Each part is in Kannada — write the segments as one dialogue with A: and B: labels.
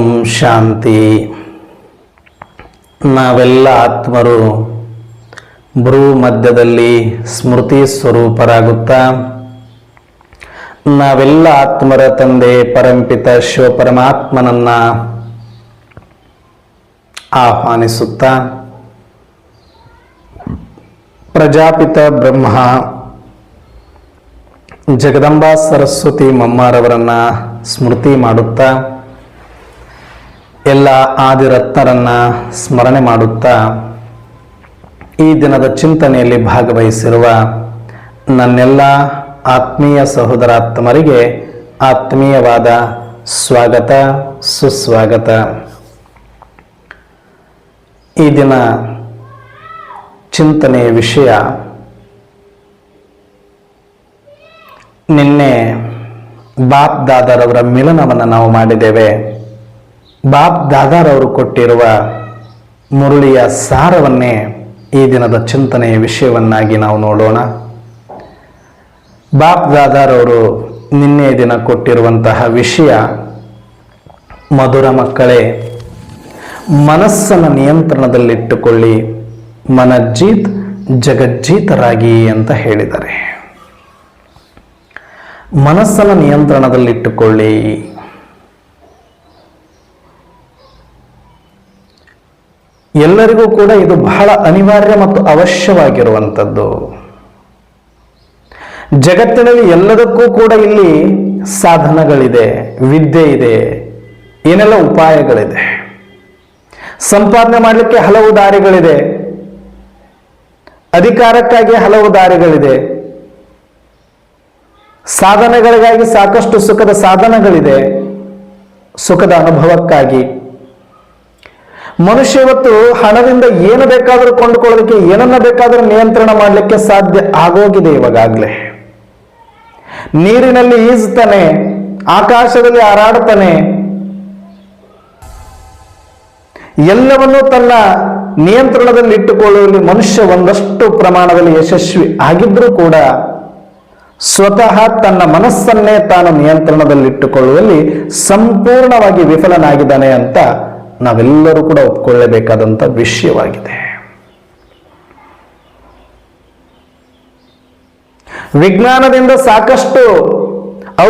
A: ಓಂ ಶಾಂತಿ. ನಾವೆಲ್ಲ ಆತ್ಮರು ಭ್ರೂ ಮಧ್ಯದಲ್ಲಿ ಸ್ಮೃತಿ ಸ್ವರೂಪರಾಗುತ್ತಾ, ನಾವೆಲ್ಲ ಆತ್ಮರ ತಂದೆ ಪರಂಪಿತ ಶಿವಪರಮಾತ್ಮನನ್ನ ಆಹ್ವಾನಿಸುತ್ತಾ, ಪ್ರಜಾಪಿತ ಬ್ರಹ್ಮ ಜಗದಂಬಾ ಸರಸ್ವತಿ ಮಮ್ಮಾರವರನ್ನ ಸ್ಮೃತಿ ಮಾಡುತ್ತಾ ಎಲ್ಲ ಆದಿರತ್ನರನ್ನ ಸ್ಮರಣೆ ಮಾಡುತ್ತಾ ಈ ದಿನದ ಚಿಂತನೆಯಲ್ಲಿ ಭಾಗವಹಿಸಿರುವ ನನ್ನೆಲ್ಲ ಆತ್ಮೀಯ ಸಹೋದರಾತ್ಮರಿಗೆ ಆತ್ಮೀಯವಾದ ಸ್ವಾಗತ, ಸುಸ್ವಾಗತ. ಈ ದಿನ ಚಿಂತನೆಯ ವಿಷಯ ನಿನ್ನೆ ಬಾಪ್ ದಾದರವರ ಮಿಲನವನ್ನು ನಾವು ಮಾಡಿದ್ದೇವೆ. ಬಾಪ್ ದಾದಾರವರು ಕೊಟ್ಟಿರುವ ಮುರುಳಿಯ ಸಾರವನ್ನೇ ಈ ದಿನದ ಚಿಂತನೆಯ ವಿಷಯವನ್ನಾಗಿ ನಾವು ನೋಡೋಣ. ಬಾಪ್ ದಾದಾರವರು ನಿನ್ನೆ ದಿನ ಕೊಟ್ಟಿರುವಂತಹ ವಿಷಯ, ಮಧುರ ಮಕ್ಕಳೇ, ಮನಸ್ಸನ್ನು ನಿಯಂತ್ರಣದಲ್ಲಿಟ್ಟುಕೊಳ್ಳಿ, ಮನಜ್ಜೀತ್ ಜಗಜ್ಜೀತರಾಗಿ ಅಂತ ಹೇಳಿದ್ದಾರೆ. ಮನಸ್ಸನ್ನು ನಿಯಂತ್ರಣದಲ್ಲಿಟ್ಟುಕೊಳ್ಳಿ ಎಲ್ಲರಿಗೂ ಕೂಡ ಇದು ಬಹಳ ಅನಿವಾರ್ಯ ಮತ್ತು ಅವಶ್ಯವಾಗಿರುವಂಥದ್ದು. ಜಗತ್ತಿನಲ್ಲಿ ಎಲ್ಲದಕ್ಕೂ ಕೂಡ ಇಲ್ಲಿ ಸಾಧನಗಳಿದೆ, ವಿದ್ಯೆ ಇದೆ, ಏನೆಲ್ಲ ಉಪಾಯಗಳಿದೆ. ಸಂಪಾದನೆ ಮಾಡಲಿಕ್ಕೆ ಹಲವು ದಾರಿಗಳಿದೆ. ಅಧಿಕಾರಕ್ಕಾಗಿ ಹಲವು ದಾರಿಗಳಿದೆ. ಸಾಧನೆಗಳಿಗಾಗಿ ಸಾಕಷ್ಟು ಸುಖದ ಸಾಧನಗಳಿದೆ. ಸುಖದ ಅನುಭವಕ್ಕಾಗಿ. ಮನುಷ್ಯ ಇವತ್ತು ಹಣದಿಂದ ಏನು ಬೇಕಾದರೂ ಕೊಂಡುಕೊಳ್ಳೋದಕ್ಕೆ ಏನನ್ನ ಬೇಕಾದರೂ ನಿಯಂತ್ರಣ ಮಾಡಲಿಕ್ಕೆ ಸಾಧ್ಯ ಆಗೋಗಿದೆ ಇವಾಗಲೇ ನೀರಿನಲ್ಲಿ ಈಜುತ್ತಾನೆ, ಆಕಾಶದಲ್ಲಿ ಹಾರಾಡ್ತಾನೆ. ಎಲ್ಲವನ್ನೂ ತನ್ನ ನಿಯಂತ್ರಣದಲ್ಲಿ ಇಟ್ಟುಕೊಳ್ಳುವಲ್ಲಿ ಮನುಷ್ಯ ಒಂದಷ್ಟು ಪ್ರಮಾಣದಲ್ಲಿ ಯಶಸ್ವಿ ಆಗಿದ್ರೂ ಕೂಡ ಸ್ವತಃ ತನ್ನ ಮನಸ್ಸನ್ನೇ ತಾನು ನಿಯಂತ್ರಣದಲ್ಲಿಟ್ಟುಕೊಳ್ಳುವಲ್ಲಿ ಸಂಪೂರ್ಣವಾಗಿ ವಿಫಲನಾಗಿದ್ದಾನೆ ಅಂತ ನಾವೆಲ್ಲರೂ ಕೂಡ ಒಪ್ಕೊಳ್ಳೇಬೇಕಾದಂಥ ವಿಷಯವಾಗಿದೆ. ವಿಜ್ಞಾನದಿಂದ ಸಾಕಷ್ಟು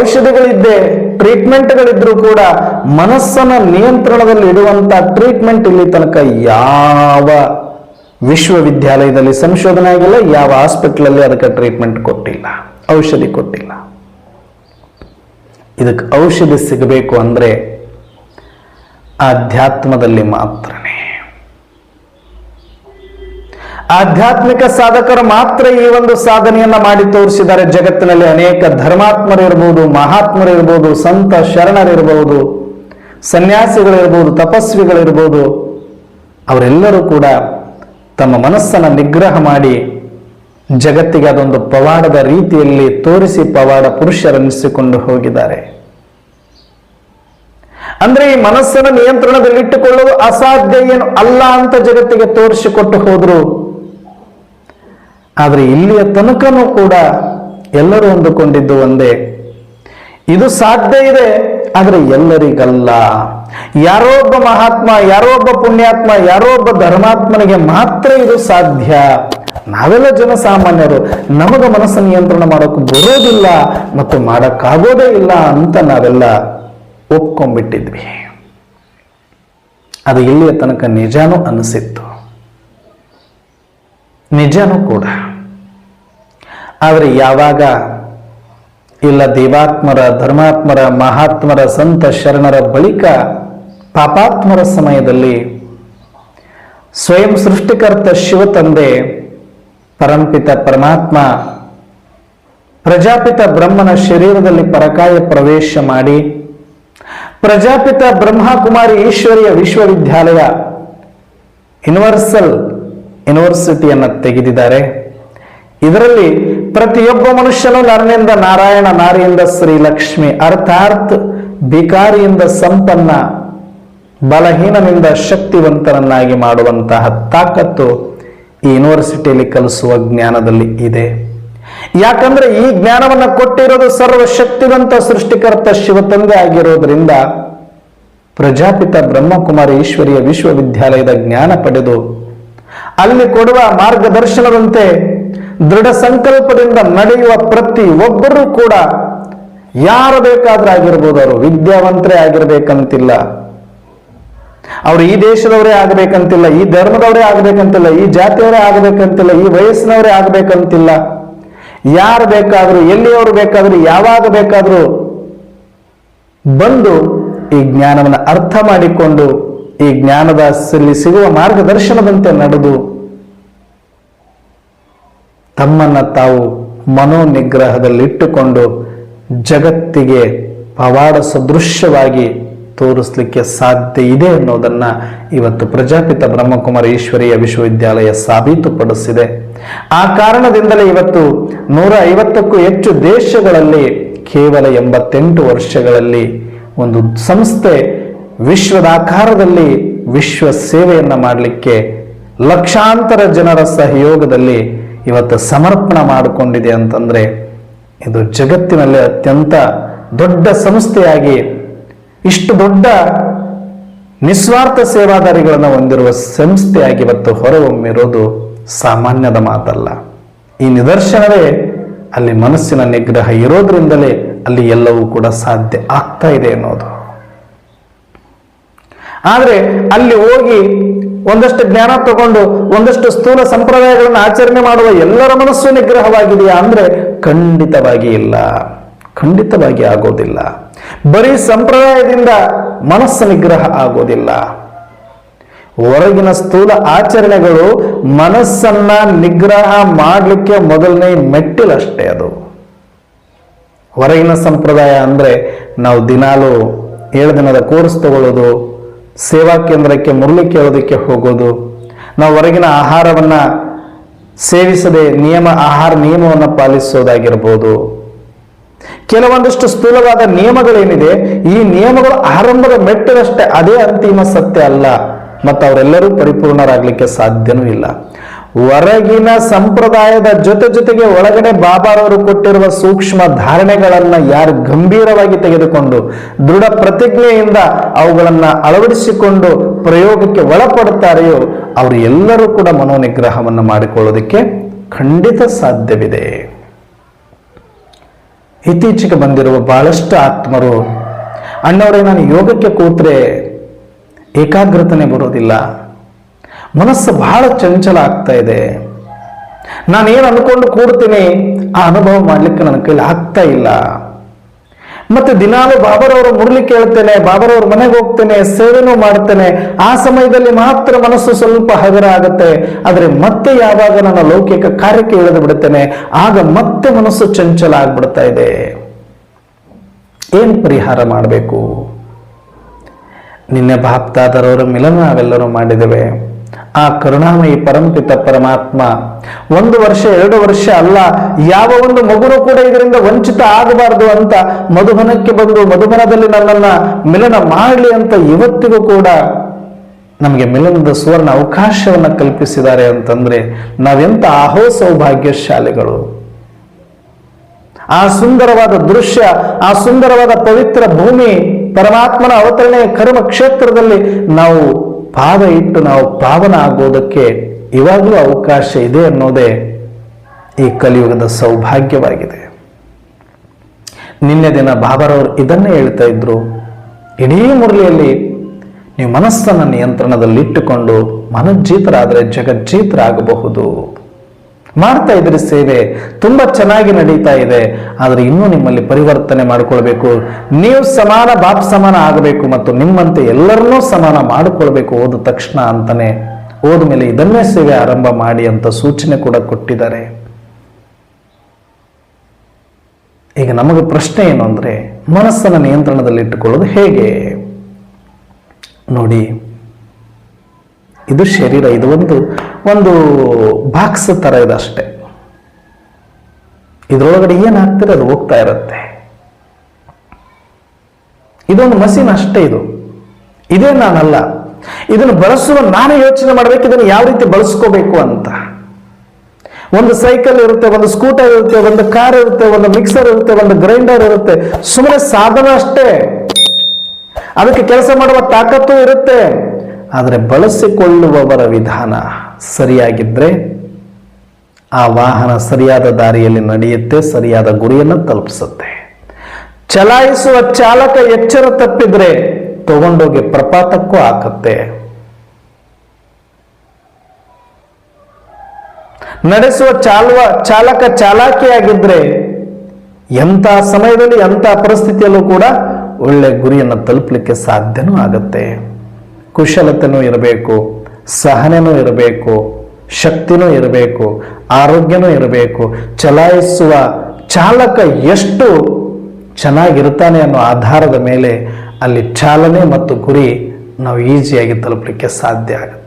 A: ಔಷಧಿಗಳಿದ್ದೆ ಟ್ರೀಟ್ಮೆಂಟ್ಗಳಿದ್ರೂ ಕೂಡ ಮನಸ್ಸನ್ನ ನಿಯಂತ್ರಣದಲ್ಲಿ ಇಡುವಂತ ಟ್ರೀಟ್ಮೆಂಟ್ ಇಲ್ಲಿ ತನಕ ಯಾವ ವಿಶ್ವವಿದ್ಯಾಲಯದಲ್ಲಿ ಸಂಶೋಧನೆ ಆಗಿಲ್ಲ, ಯಾವ ಹಾಸ್ಪಿಟ್ಲಲ್ಲಿ ಅದಕ್ಕೆ ಟ್ರೀಟ್ಮೆಂಟ್ ಕೊಟ್ಟಿಲ್ಲ, ಔಷಧಿ ಕೊಟ್ಟಿಲ್ಲ. ಇದಕ್ಕೆ ಔಷಧಿ ಸಿಗಬೇಕು ಅಂದ್ರೆ ಆಧ್ಯಾತ್ಮದಲ್ಲಿ ಮಾತ್ರನೇ. ಆಧ್ಯಾತ್ಮಿಕ ಸಾಧಕರು ಮಾತ್ರ ಈ ಒಂದು ಸಾಧನೆಯನ್ನ ಮಾಡಿ ತೋರಿಸಿದ್ದಾರೆ. ಜಗತ್ತಿನಲ್ಲಿ ಅನೇಕ ಧರ್ಮಾತ್ಮರು ಇರಬಹುದು ಮಹಾತ್ಮರು ಇರಬಹುದು ಸಂತ ಶರಣರಿರಬಹುದು ಸನ್ಯಾಸಿಗಳಿರ್ಬೋದು ತಪಸ್ವಿಗಳಿರ್ಬೋದು ಅವರೆಲ್ಲರೂ ಕೂಡ ತಮ್ಮ ಮನಸ್ಸನ್ನು ನಿಗ್ರಹ ಮಾಡಿ ಜಗತ್ತಿಗೆ ಅದೊಂದು ಪವಾಡದ ರೀತಿಯಲ್ಲಿ ತೋರಿಸಿ ಪವಾಡ ಪುರುಷರೆನಿಸಿಕೊಂಡು ಹೋಗಿದ್ದಾರೆ. ಅಂದ್ರೆ ಈ ಮನಸ್ಸನ್ನು ನಿಯಂತ್ರಣದಲ್ಲಿಟ್ಟುಕೊಳ್ಳೋದು ಅಸಾಧ್ಯ ಏನು? ಅಲ್ಲ ಅಂತ ಜಗತ್ತಿಗೆ ತೋರಿಸಿಕೊಟ್ಟು ಹೋದ್ರು. ಆದ್ರೆ ಇಲ್ಲಿಯ ತನಕನೂ ಕೂಡ ಎಲ್ಲರೂ ಅಂದುಕೊಂಡಿದ್ದು ಒಂದೇ. ಇದು ಸಾಧ್ಯ ಇದೆ, ಆದ್ರೆ ಎಲ್ಲರಿಗಲ್ಲ. ಯಾರೋ ಒಬ್ಬ ಮಹಾತ್ಮ, ಯಾರೋ ಒಬ್ಬ ಪುಣ್ಯಾತ್ಮ, ಯಾರೋ ಒಬ್ಬ ಧರ್ಮಾತ್ಮನಿಗೆ ಮಾತ್ರ ಇದು ಸಾಧ್ಯ. ನಾವೆಲ್ಲ ಜನಸಾಮಾನ್ಯರು, ನಮಗ ಮನಸ್ಸು ನಿಯಂತ್ರಣ ಮಾಡೋಕೆ ಬರೋದಿಲ್ಲ ಮತ್ತು ಮಾಡಕ್ಕಾಗೋದೇ ಇಲ್ಲ ಅಂತ ನಾವೆಲ್ಲ ಒಪ್ಕೊಂಡ್ಬಿಟ್ಟಿದ್ವಿ. ಅದು ಇಲ್ಲಿಯ ತನಕ ನಿಜಾನೂ ಅನಿಸಿತ್ತು. ನಿಜನೂ ಕೂಡ. ಆದರೆ ಯಾವಾಗ ಇಲ್ಲ ದೇವಾತ್ಮರ, ಧರ್ಮಾತ್ಮರ, ಮಹಾತ್ಮರ, ಸಂತ ಶರಣರ ಬಳಿಕ ಪಾಪಾತ್ಮರ ಸಮಯದಲ್ಲಿ ಸ್ವಯಂ ಸೃಷ್ಟಿಕರ್ತ ಶಿವ ತಂದೆ, ಪರಂಪಿತ ಪರಮಾತ್ಮ, ಪ್ರಜಾಪಿತ ಬ್ರಹ್ಮನ ಶರೀರದಲ್ಲಿ ಪರಕಾಯ ಪ್ರವೇಶ ಮಾಡಿ ಪ್ರಜಾಪಿತ ಬ್ರಹ್ಮಕುಮಾರಿ ಈಶ್ವರಿಯ ವಿಶ್ವವಿದ್ಯಾಲಯ ಯೂನಿವರ್ಸಲ್ ಯೂನಿವರ್ಸಿಟಿಯನ್ನು ತೆಗೆದಿದ್ದಾರೆ. ಇದರಲ್ಲಿ ಪ್ರತಿಯೊಬ್ಬ ಮನುಷ್ಯನು ನರನಿಂದ ನಾರಾಯಣ ನಾರಿಯಿಂದ ಶ್ರೀ ಲಕ್ಷ್ಮಿ ಅರ್ಥಾತ್ ಭಿಕಾರಿಯಿಂದ ಸಂಪನ್ನ, ಬಲಹೀನನಿಂದ ಶಕ್ತಿವಂತನನ್ನಾಗಿ ಮಾಡುವಂತಹ ತಾಕತ್ತು ಈ ಯೂನಿವರ್ಸಿಟಿಯಲ್ಲಿ ಕಲಿಸುವ ಜ್ಞಾನದಲ್ಲಿ ಇದೆ. ಯಾಕಂದ್ರೆ ಈ ಜ್ಞಾನವನ್ನ ಕೊಟ್ಟಿರೋದು ಸರ್ವಶಕ್ತಿವಂತ ಸೃಷ್ಟಿಕರ್ತ ಶಿವತಂದೆ ಆಗಿರೋದ್ರಿಂದ ಪ್ರಜಾಪಿತ ಬ್ರಹ್ಮಕುಮಾರಿ ಈಶ್ವರಿಯ ವಿಶ್ವವಿದ್ಯಾಲಯದ ಜ್ಞಾನ ಪಡೆದು ಅಲ್ಲಿ ಕೊಡುವ ಮಾರ್ಗದರ್ಶನದಂತೆ ದೃಢ ಸಂಕಲ್ಪದಿಂದ ನಡೆಯುವ ಪ್ರತಿ ಒಬ್ಬರೂ ಕೂಡ ಯಾರು ಬೇಕಾದ್ರೂ ಆಗಿರ್ಬೋದು ಅವರು. ವಿದ್ಯಾವಂತರೇ ಆಗಿರ್ಬೇಕಂತಿಲ್ಲ. ಅವರು ಈ ದೇಶದವರೇ ಆಗಬೇಕಂತಿಲ್ಲ, ಈ ಧರ್ಮದವರೇ ಆಗಬೇಕಂತಿಲ್ಲ, ಈ ಜಾತಿಯವರೇ ಆಗಬೇಕಂತಿಲ್ಲ, ಈ ವಯಸ್ಸಿನವರೇ ಆಗ್ಬೇಕಂತಿಲ್ಲ. ಯಾರು ಬೇಕಾದರೂ, ಎಲ್ಲಿಯವರು ಬೇಕಾದರೂ, ಯಾವಾಗ ಬೇಕಾದರೂ ಬಂದು ಈ ಜ್ಞಾನವನ್ನು ಅರ್ಥ ಮಾಡಿಕೊಂಡು ಈ ಜ್ಞಾನದ ಸಿಗುವ ಮಾರ್ಗದರ್ಶನದಂತೆ ನಡೆದು ತಮ್ಮನ್ನ ತಾವು ಮನೋನಿಗ್ರಹದಲ್ಲಿಟ್ಟುಕೊಂಡು ಜಗತ್ತಿಗೆ ಪವಾಡ ಸದೃಶ್ಯವಾಗಿ ತೋರಿಸ್ಲಿಕ್ಕೆ ಸಾಧ್ಯ ಇದೆ ಅನ್ನೋದನ್ನ ಇವತ್ತು ಪ್ರಜಾಪಿತ ಬ್ರಹ್ಮಕುಮಾರ ಈಶ್ವರೀಯ ವಿಶ್ವವಿದ್ಯಾಲಯ ಸಾಬೀತುಪಡಿಸಿದೆ. ಆ ಕಾರಣದಿಂದಲೇ ಇವತ್ತು ನೂರ ಐವತ್ತಕ್ಕೂ ಹೆಚ್ಚು ದೇಶಗಳಲ್ಲಿ ಕೇವಲ ಎಂಬತ್ತೆಂಟು ವರ್ಷಗಳಲ್ಲಿ ಒಂದು ಸಂಸ್ಥೆ ವಿಶ್ವದ ಆಕಾರದಲ್ಲಿ ವಿಶ್ವ ಸೇವೆಯನ್ನ ಮಾಡಲಿಕ್ಕೆ ಲಕ್ಷಾಂತರ ಜನರ ಸಹಯೋಗದಲ್ಲಿ ಇವತ್ತು ಸಮರ್ಪಣ ಮಾಡಿಕೊಂಡಿದೆ ಅಂತಂದ್ರೆ ಇದು ಜಗತ್ತಿನಲ್ಲಿ ಅತ್ಯಂತ ದೊಡ್ಡ ಸಂಸ್ಥೆಯಾಗಿ ಇಷ್ಟು ದೊಡ್ಡ ನಿಸ್ವಾರ್ಥ ಸೇವಾದಾರಿಗಳನ್ನು ಹೊಂದಿರುವ ಸಂಸ್ಥೆಯಾಗಿ ಇವತ್ತು ಹೊರಹೊಮ್ಮಿರೋದು ಸಾಮಾನ್ಯದ ಮಾತಲ್ಲ. ಈ ನಿದರ್ಶನವೇ ಅಲ್ಲಿ ಮನಸ್ಸಿನ ನಿಗ್ರಹ ಇರೋದ್ರಿಂದಲೇ ಅಲ್ಲಿ ಎಲ್ಲವೂ ಕೂಡ ಸಾಧ್ಯ ಆಗ್ತಾ ಇದೆ ಅನ್ನೋದು. ಆದರೆ ಅಲ್ಲಿ ಹೋಗಿ ಒಂದಷ್ಟು ಜ್ಞಾನ ತಗೊಂಡು ಒಂದಷ್ಟು ಸ್ಥೂಲ ಸಂಪ್ರದಾಯಗಳನ್ನು ಆಚರಣೆ ಮಾಡುವ ಎಲ್ಲರ ಮನಸ್ಸು ನಿಗ್ರಹವಾಗಿದೆಯಾ ಅಂದರೆ ಖಂಡಿತವಾಗಿ ಇಲ್ಲ. ಖಂಡಿತವಾಗಿ ಆಗೋದಿಲ್ಲ. ಬರೀ ಸಂಪ್ರದಾಯದಿಂದ ಮನಸ್ಸು ನಿಗ್ರಹ ಆಗೋದಿಲ್ಲ. ಹೊರಗಿನ ಸ್ಥೂಲ ಆಚರಣೆಗಳು ಮನಸ್ಸನ್ನ ನಿಗ್ರಹ ಮಾಡಲಿಕ್ಕೆ ಮೊದಲನೇ ಮೆಟ್ಟಿಲಷ್ಟೇ ಅದು. ಹೊರಗಿನ ಸಂಪ್ರದಾಯ ಅಂದ್ರೆ ನಾವು ದಿನಾಲು ಏಳು ದಿನದ ಕೋರ್ಸ್ ತಗೊಳ್ಳೋದು, ಸೇವಾ ಕೇಂದ್ರಕ್ಕೆ ಮುರಳಿ ಕೇಳೋದಕ್ಕೆ ಹೋಗೋದು, ನಾವು ಹೊರಗಿನ ಆಹಾರವನ್ನ ಸೇವಿಸದೆ ನಿಯಮ, ಆಹಾರ ನಿಯಮವನ್ನು ಪಾಲಿಸೋದಾಗಿರ್ಬೋದು. ಕೆಲವೊಂದಷ್ಟು ಸ್ಥೂಲವಾದ ನಿಯಮಗಳೇನಿದೆ, ಈ ನಿಯಮಗಳು ಆರಂಭದ ಮೆಟ್ಟಿಲಷ್ಟೇ ಅದೇ ಅಂತಿಮ ಸತ್ಯ ಅಲ್ಲ. ಮತ್ತು ಅವರೆಲ್ಲರೂ ಪರಿಪೂರ್ಣರಾಗಲಿಕ್ಕೆ ಸಾಧ್ಯನೂ ಇಲ್ಲ. ಹೊರಗಿನ ಸಂಪ್ರದಾಯದ ಜೊತೆ ಜೊತೆಗೆ ಒಳಗಡೆ ಬಾಬಾರವರು ಕೊಟ್ಟಿರುವ ಸೂಕ್ಷ್ಮ ಧಾರಣೆಗಳನ್ನ ಯಾರು ಗಂಭೀರವಾಗಿ ತೆಗೆದುಕೊಂಡು, ದೃಢ ಪ್ರತಿಜ್ಞೆಯಿಂದ ಅವುಗಳನ್ನ ಅಳವಡಿಸಿಕೊಂಡು ಪ್ರಯೋಗಕ್ಕೆ ಒಳಪಡುತ್ತಾರೆಯೋ ಅವರು ಎಲ್ಲರೂ ಕೂಡ ಮನೋನಿಗ್ರಹವನ್ನು ಮಾಡಿಕೊಳ್ಳೋದಕ್ಕೆ ಖಂಡಿತ ಸಾಧ್ಯವಿದೆ. ಇತ್ತೀಚೆಗೆ ಬಂದಿರುವ ಬಹಳಷ್ಟು ಆತ್ಮರು ಅಣ್ಣವರೇ, ನಾನು ಯೋಗಕ್ಕೆ ಕೂತ್ರೆ ಏಕಾಗ್ರತನೆ ಬರೋದಿಲ್ಲ. ಮನಸ್ಸು ಬಹಳ ಚಂಚಲ ಆಗ್ತಾ ಇದೆ. ನಾನೇನು ಅನ್ಕೊಂಡು ಕೂಡ್ತೀನಿ, ಆ ಅನುಭವ ಮಾಡ್ಲಿಕ್ಕೆ ನನ್ನ ಕೈಲಿ ಆಗ್ತಾ ಇಲ್ಲ. ಮತ್ತೆ ದಿನಾಲು ಬಾಬರವರ ಮುರಳಿ ಕೇಳ್ತೇನೆ ಬಾಬರವ್ರ ಮನೆಗೆ ಹೋಗ್ತೇನೆ, ಸೇವೆನೂ ಮಾಡ್ತೇನೆ ಆ ಸಮಯದಲ್ಲಿ ಮಾತ್ರ ಮನಸ್ಸು ಸ್ವಲ್ಪ ಹಗರ ಆಗುತ್ತೆ ಆದರೆ ಮತ್ತೆ ಯಾವಾಗ ನನ್ನ ಲೌಕಿಕ ಕಾರ್ಯಕ್ಕೆ ಇಳಿದು ಬಿಡುತ್ತೇನೆ, ಆಗ ಮತ್ತೆ ಮನಸ್ಸು ಚಂಚಲ ಆಗ್ಬಿಡ್ತಾ ಇದೆ. ಏನ್ ಪರಿಹಾರ ಮಾಡಬೇಕು? ನಿನ್ನೆ ಬಾಪ್ತಾದರವರ ಮಿಲನ ನಾವೆಲ್ಲರೂ ಮಾಡಿದ್ದೇವೆ. ಆ ಕರುಣಾಮಯಿ ಪರಂಪಿತ ಪರಮಾತ್ಮ. ಒಂದು ವರ್ಷ, ಎರಡು ವರ್ಷ ಅಲ್ಲ, ಯಾವ ಒಂದು ಮಗುನು ಕೂಡ ಇದರಿಂದ ವಂಚಿತ ಆಗಬಾರದು ಅಂತ ಮಧುಬನಕ್ಕೆ ಬಂದು ಮಧುಬನದಲ್ಲಿ ನನ್ನನ್ನ ಮಿಲನ ಮಾಡಲಿ ಅಂತ ಇವತ್ತಿಗೂ ಕೂಡ ನಮಗೆ ಮಿಲನದ ಸುವರ್ಣ ಅವಕಾಶವನ್ನ ಕಲ್ಪಿಸಿದ್ದಾರೆ ಅಂತಂದ್ರೆ ನಾವೆಂತ ಆಹೋ ಸೌಭಾಗ್ಯಶಾಲಿಗಳು. ಆ ಸುಂದರವಾದ ದೃಶ್ಯ, ಆ ಸುಂದರವಾದ ಪವಿತ್ರ ಭೂಮಿ ಪರಮಾತ್ಮನ ಅವತರಣೆಯ ಕರ್ಮ ಕ್ಷೇತ್ರದಲ್ಲಿ ನಾವು ಪಾದ ಇಟ್ಟು ನಾವು ಪಾವನ ಆಗೋದಕ್ಕೆ ಇವಾಗಲೂ ಅವಕಾಶ ಇದೆ ಅನ್ನೋದೇ ಈ ಕಲಿಯುಗದ ಸೌಭಾಗ್ಯವಾಗಿದೆ. ನಿನ್ನೆ ದಿನ ಬಾಬರವರು ಇದನ್ನೇ ಹೇಳ್ತಾ ಇದ್ರು. ಇಡೀ ಮುರಳಿಯಲ್ಲಿ ನೀವು ಮನಸ್ಸನ್ನು ನಿಯಂತ್ರಣದಲ್ಲಿಟ್ಟುಕೊಂಡು ಮನಜ್ಜೀತರಾದರೆ ಜಗಜ್ಜೀತರಾಗಬಹುದು. ಮಾಡ್ತಾ ಇದ್ರಿ ಸೇವೆ, ತುಂಬಾ ಚೆನ್ನಾಗಿ ನಡೀತಾ ಇದೆ, ಆದರೆ ಇನ್ನೂ ನಿಮ್ಮಲ್ಲಿ ಪರಿವರ್ತನೆ ಮಾಡಿಕೊಳ್ಬೇಕು. ನೀವು ಸಮಾನ, ಬಾಪ್ ಸಮಾನ ಆಗಬೇಕು ಮತ್ತು ನಿಮ್ಮಂತೆ ಎಲ್ಲರನ್ನೂ ಸಮಾನ ಮಾಡಿಕೊಳ್ಬೇಕು ಓದ ತಕ್ಷಣ ಅಂತಾನೆ. ಹೋದ ಮೇಲೆ ಇದನ್ನೇ ಸೇವೆ ಆರಂಭ ಮಾಡಿ ಅಂತ ಸೂಚನೆ ಕೂಡ ಕೊಟ್ಟಿದ್ದಾರೆ. ಈಗ ನಮಗೆ ಪ್ರಶ್ನೆ ಏನು ಅಂದ್ರೆ ಮನಸ್ಸನ್ನು ನಿಯಂತ್ರಣದಲ್ಲಿ ಇಟ್ಟುಕೊಳ್ಳೋದು ಹೇಗೆ? ನೋಡಿ. ಇದು ಶರೀರ, ಇದು ಒಂದು ಒಂದು ಬಾಕ್ಸ್ ತರ ಇದೆ ಅಷ್ಟೇ. ಇದ್ರೊಳಗಡೆ ಏನಾಗ್ತದೆ, ಅದು ಹೋಗ್ತಾ ಇರುತ್ತೆ. ಇದೊಂದು ಮಸೀನ್ ಅಷ್ಟೇ ಇದು. ಇದೇ ನಾನಲ್ಲ. ಇದನ್ನು ಬಳಸುವ ನಾನು ಯೋಚನೆ ಮಾಡಬೇಕು, ಇದನ್ನು ಯಾವ ರೀತಿ ಬಳಸ್ಕೋಬೇಕು ಅಂತ. ಒಂದು ಸೈಕಲ್ ಇರುತ್ತೆ, ಒಂದು ಸ್ಕೂಟರ್ ಇರುತ್ತೆ, ಒಂದು ಕಾರ್ ಇರುತ್ತೆ, ಒಂದು ಮಿಕ್ಸರ್ ಇರುತ್ತೆ, ಒಂದು ಗ್ರೈಂಡರ್ ಇರುತ್ತೆ. ಸುಮ್ಮನೆ ಸಾಧನ ಅಷ್ಟೇ. ಅದಕ್ಕೆ ಕೆಲಸ ಮಾಡುವ ತಾಕತ್ತು ಇರುತ್ತೆ. ಆದರೆ ಬಳಸಿಕೊಳ್ಳುವವರ ವಿಧಾನ ಸರಿಯಾಗಿದ್ದರೆ ಆ ವಾಹನ ಸರಿಯಾದ ದಾರಿಯಲ್ಲಿ ನಡೆಯುತ್ತೆ, ಸರಿಯಾದ ಗುರಿಯನ್ನು ತಲುಪಿಸುತ್ತೆ. ಚಲಾಯಿಸುವ ಚಾಲಕ ಎಚ್ಚರ ತಪ್ಪಿದ್ರೆ ತಗೊಂಡೋಗಿ ಪ್ರಪಾತಕ್ಕೂ ಹಾಕುತ್ತೆ. ನಡೆಸುವ ಚಾಲುವ, ಚಾಲಕ ಚಾಲಾಕಿಯಾಗಿದ್ರೆ ಎಂಥ ಸಮಯದಲ್ಲಿ, ಎಂಥ ಪರಿಸ್ಥಿತಿಯಲ್ಲೂ ಕೂಡ ಒಳ್ಳೆ ಗುರಿಯನ್ನು ತಲುಪಲಿಕ್ಕೆ ಸಾಧ್ಯನೂ ಆಗುತ್ತೆ. ಕುಶಲತೆನೂ ಇರಬೇಕು, ಸಹನೆನೂ ಇರಬೇಕು, ಶಕ್ತಿನೂ ಇರಬೇಕು, ಆರೋಗ್ಯನೂ ಇರಬೇಕು. ಚಲಾಯಿಸುವ ಚಾಲಕ ಎಷ್ಟು ಚೆನ್ನಾಗಿರ್ತಾನೆ ಅನ್ನೋ ಆಧಾರದ ಮೇಲೆ ಅಲ್ಲಿ ಚಾಲನೆ ಮತ್ತು ಗುರಿ ನಾವು ಈಸಿಯಾಗಿ ತಲುಪಲಿಕ್ಕೆ ಸಾಧ್ಯ ಆಗುತ್ತೆ.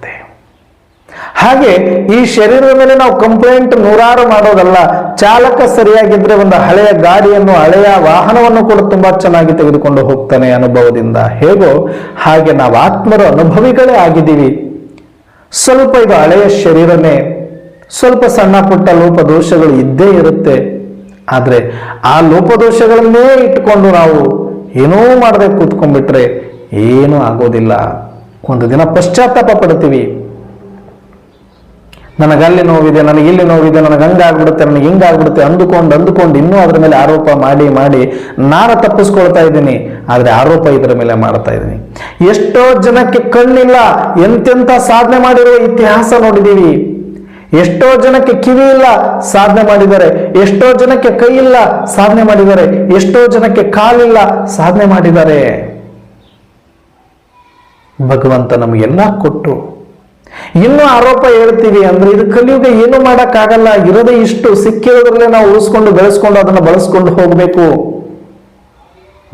A: ಹಾಗೆ ಈ ಶರೀರದ ಮೇಲೆ ನಾವು ಕಂಪ್ಲೇಂಟ್ ನೂರಾರು ಮಾಡೋದಲ್ಲ, ಚಾಲಕ ಸರಿಯಾಗಿದ್ರೆ ಒಂದು ಹಳೆಯ ಗಾಡಿಯನ್ನು, ಹಳೆಯ ವಾಹನವನ್ನು ಕೂಡ ತುಂಬಾ ಚೆನ್ನಾಗಿ ತೆಗೆದುಕೊಂಡು ಹೋಗ್ತಾನೆ ಅನುಭವದಿಂದ. ಹೇಗೋ ಹಾಗೆ ನಾವು ಆತ್ಮರ ಅನುಭವಿಗಳೇ ಆಗಿದ್ದೀವಿ. ಸ್ವಲ್ಪ ಇದು ಹಳೆಯ ಶರೀರನೇ, ಸ್ವಲ್ಪ ಸಣ್ಣ ಪುಟ್ಟ ಲೋಪದೋಷಗಳು ಇದ್ದೇ ಇರುತ್ತೆ. ಆದರೆ ಆ ಲೋಪದೋಷಗಳನ್ನೇ ಇಟ್ಕೊಂಡು ನಾವು ಏನೋ ಮಾಡದೆ ಕೂತ್ಕೊಂಡ್ಬಿಟ್ರೆ ಏನೂ ಆಗೋದಿಲ್ಲ. ಒಂದು ದಿನ ಪಶ್ಚಾತ್ತಾಪ ಪಡ್ತೀವಿ. ನನಗೆ ಅಲ್ಲಿ ನೋವಿದೆ, ನನಗೆ ಇಲ್ಲಿ ನೋವಿದೆ, ನನಗೆ ಹಂಗಾಗ್ಬಿಡುತ್ತೆ ನನಗೆ ಹಿಂಗಾಗ್ಬಿಡುತ್ತೆ ಅಂದುಕೊಂಡು ಅಂದುಕೊಂಡು ಇನ್ನೂ ಅದ್ರ ಮೇಲೆ ಆರೋಪ ಮಾಡಿ ಮಾಡಿ ನಾನು ತಪ್ಪಿಸ್ಕೊಳ್ತಾ ಇದ್ದೀನಿ, ಆದರೆ ಆರೋಪ ಇದರ ಮೇಲೆ ಮಾಡ್ತಾ ಇದ್ದೀನಿ. ಎಷ್ಟೋ ಜನಕ್ಕೆ ಕಣ್ಣಿಲ್ಲ, ಎಂತೆಂಥ ಸಾಧನೆ ಮಾಡಿರುವ ಇತಿಹಾಸ ನೋಡಿದ್ದೀವಿ. ಎಷ್ಟೋ ಜನಕ್ಕೆ ಕಿವಿ ಇಲ್ಲ, ಸಾಧನೆ ಮಾಡಿದ್ದಾರೆ. ಎಷ್ಟೋ ಜನಕ್ಕೆ ಕೈ ಇಲ್ಲ, ಸಾಧನೆ ಮಾಡಿದ್ದಾರೆ. ಎಷ್ಟೋ ಜನಕ್ಕೆ ಕಾಲಿಲ್ಲ ಸಾಧನೆ ಮಾಡಿದ್ದಾರೆ. ಭಗವಂತ ನಮಗೆಲ್ಲ ಕೊಟ್ಟು ಇನ್ನೂ ಆರೋಪ ಹೇಳ್ತೀವಿ ಅಂದ್ರೆ ಇದು ಕಲಿಯುಗ ಏನು ಮಾಡಕ್ಕಾಗಲ್ಲ, ಇರೋದೇ ಇಷ್ಟು. ಸಿಕ್ಕಿರೋದ್ರಲ್ಲೇ ನಾವು ಉಳಿಸ್ಕೊಂಡು ಬೆಳೆಸ್ಕೊಂಡು ಅದನ್ನ ಬಳಸ್ಕೊಂಡು ಹೋಗ್ಬೇಕು.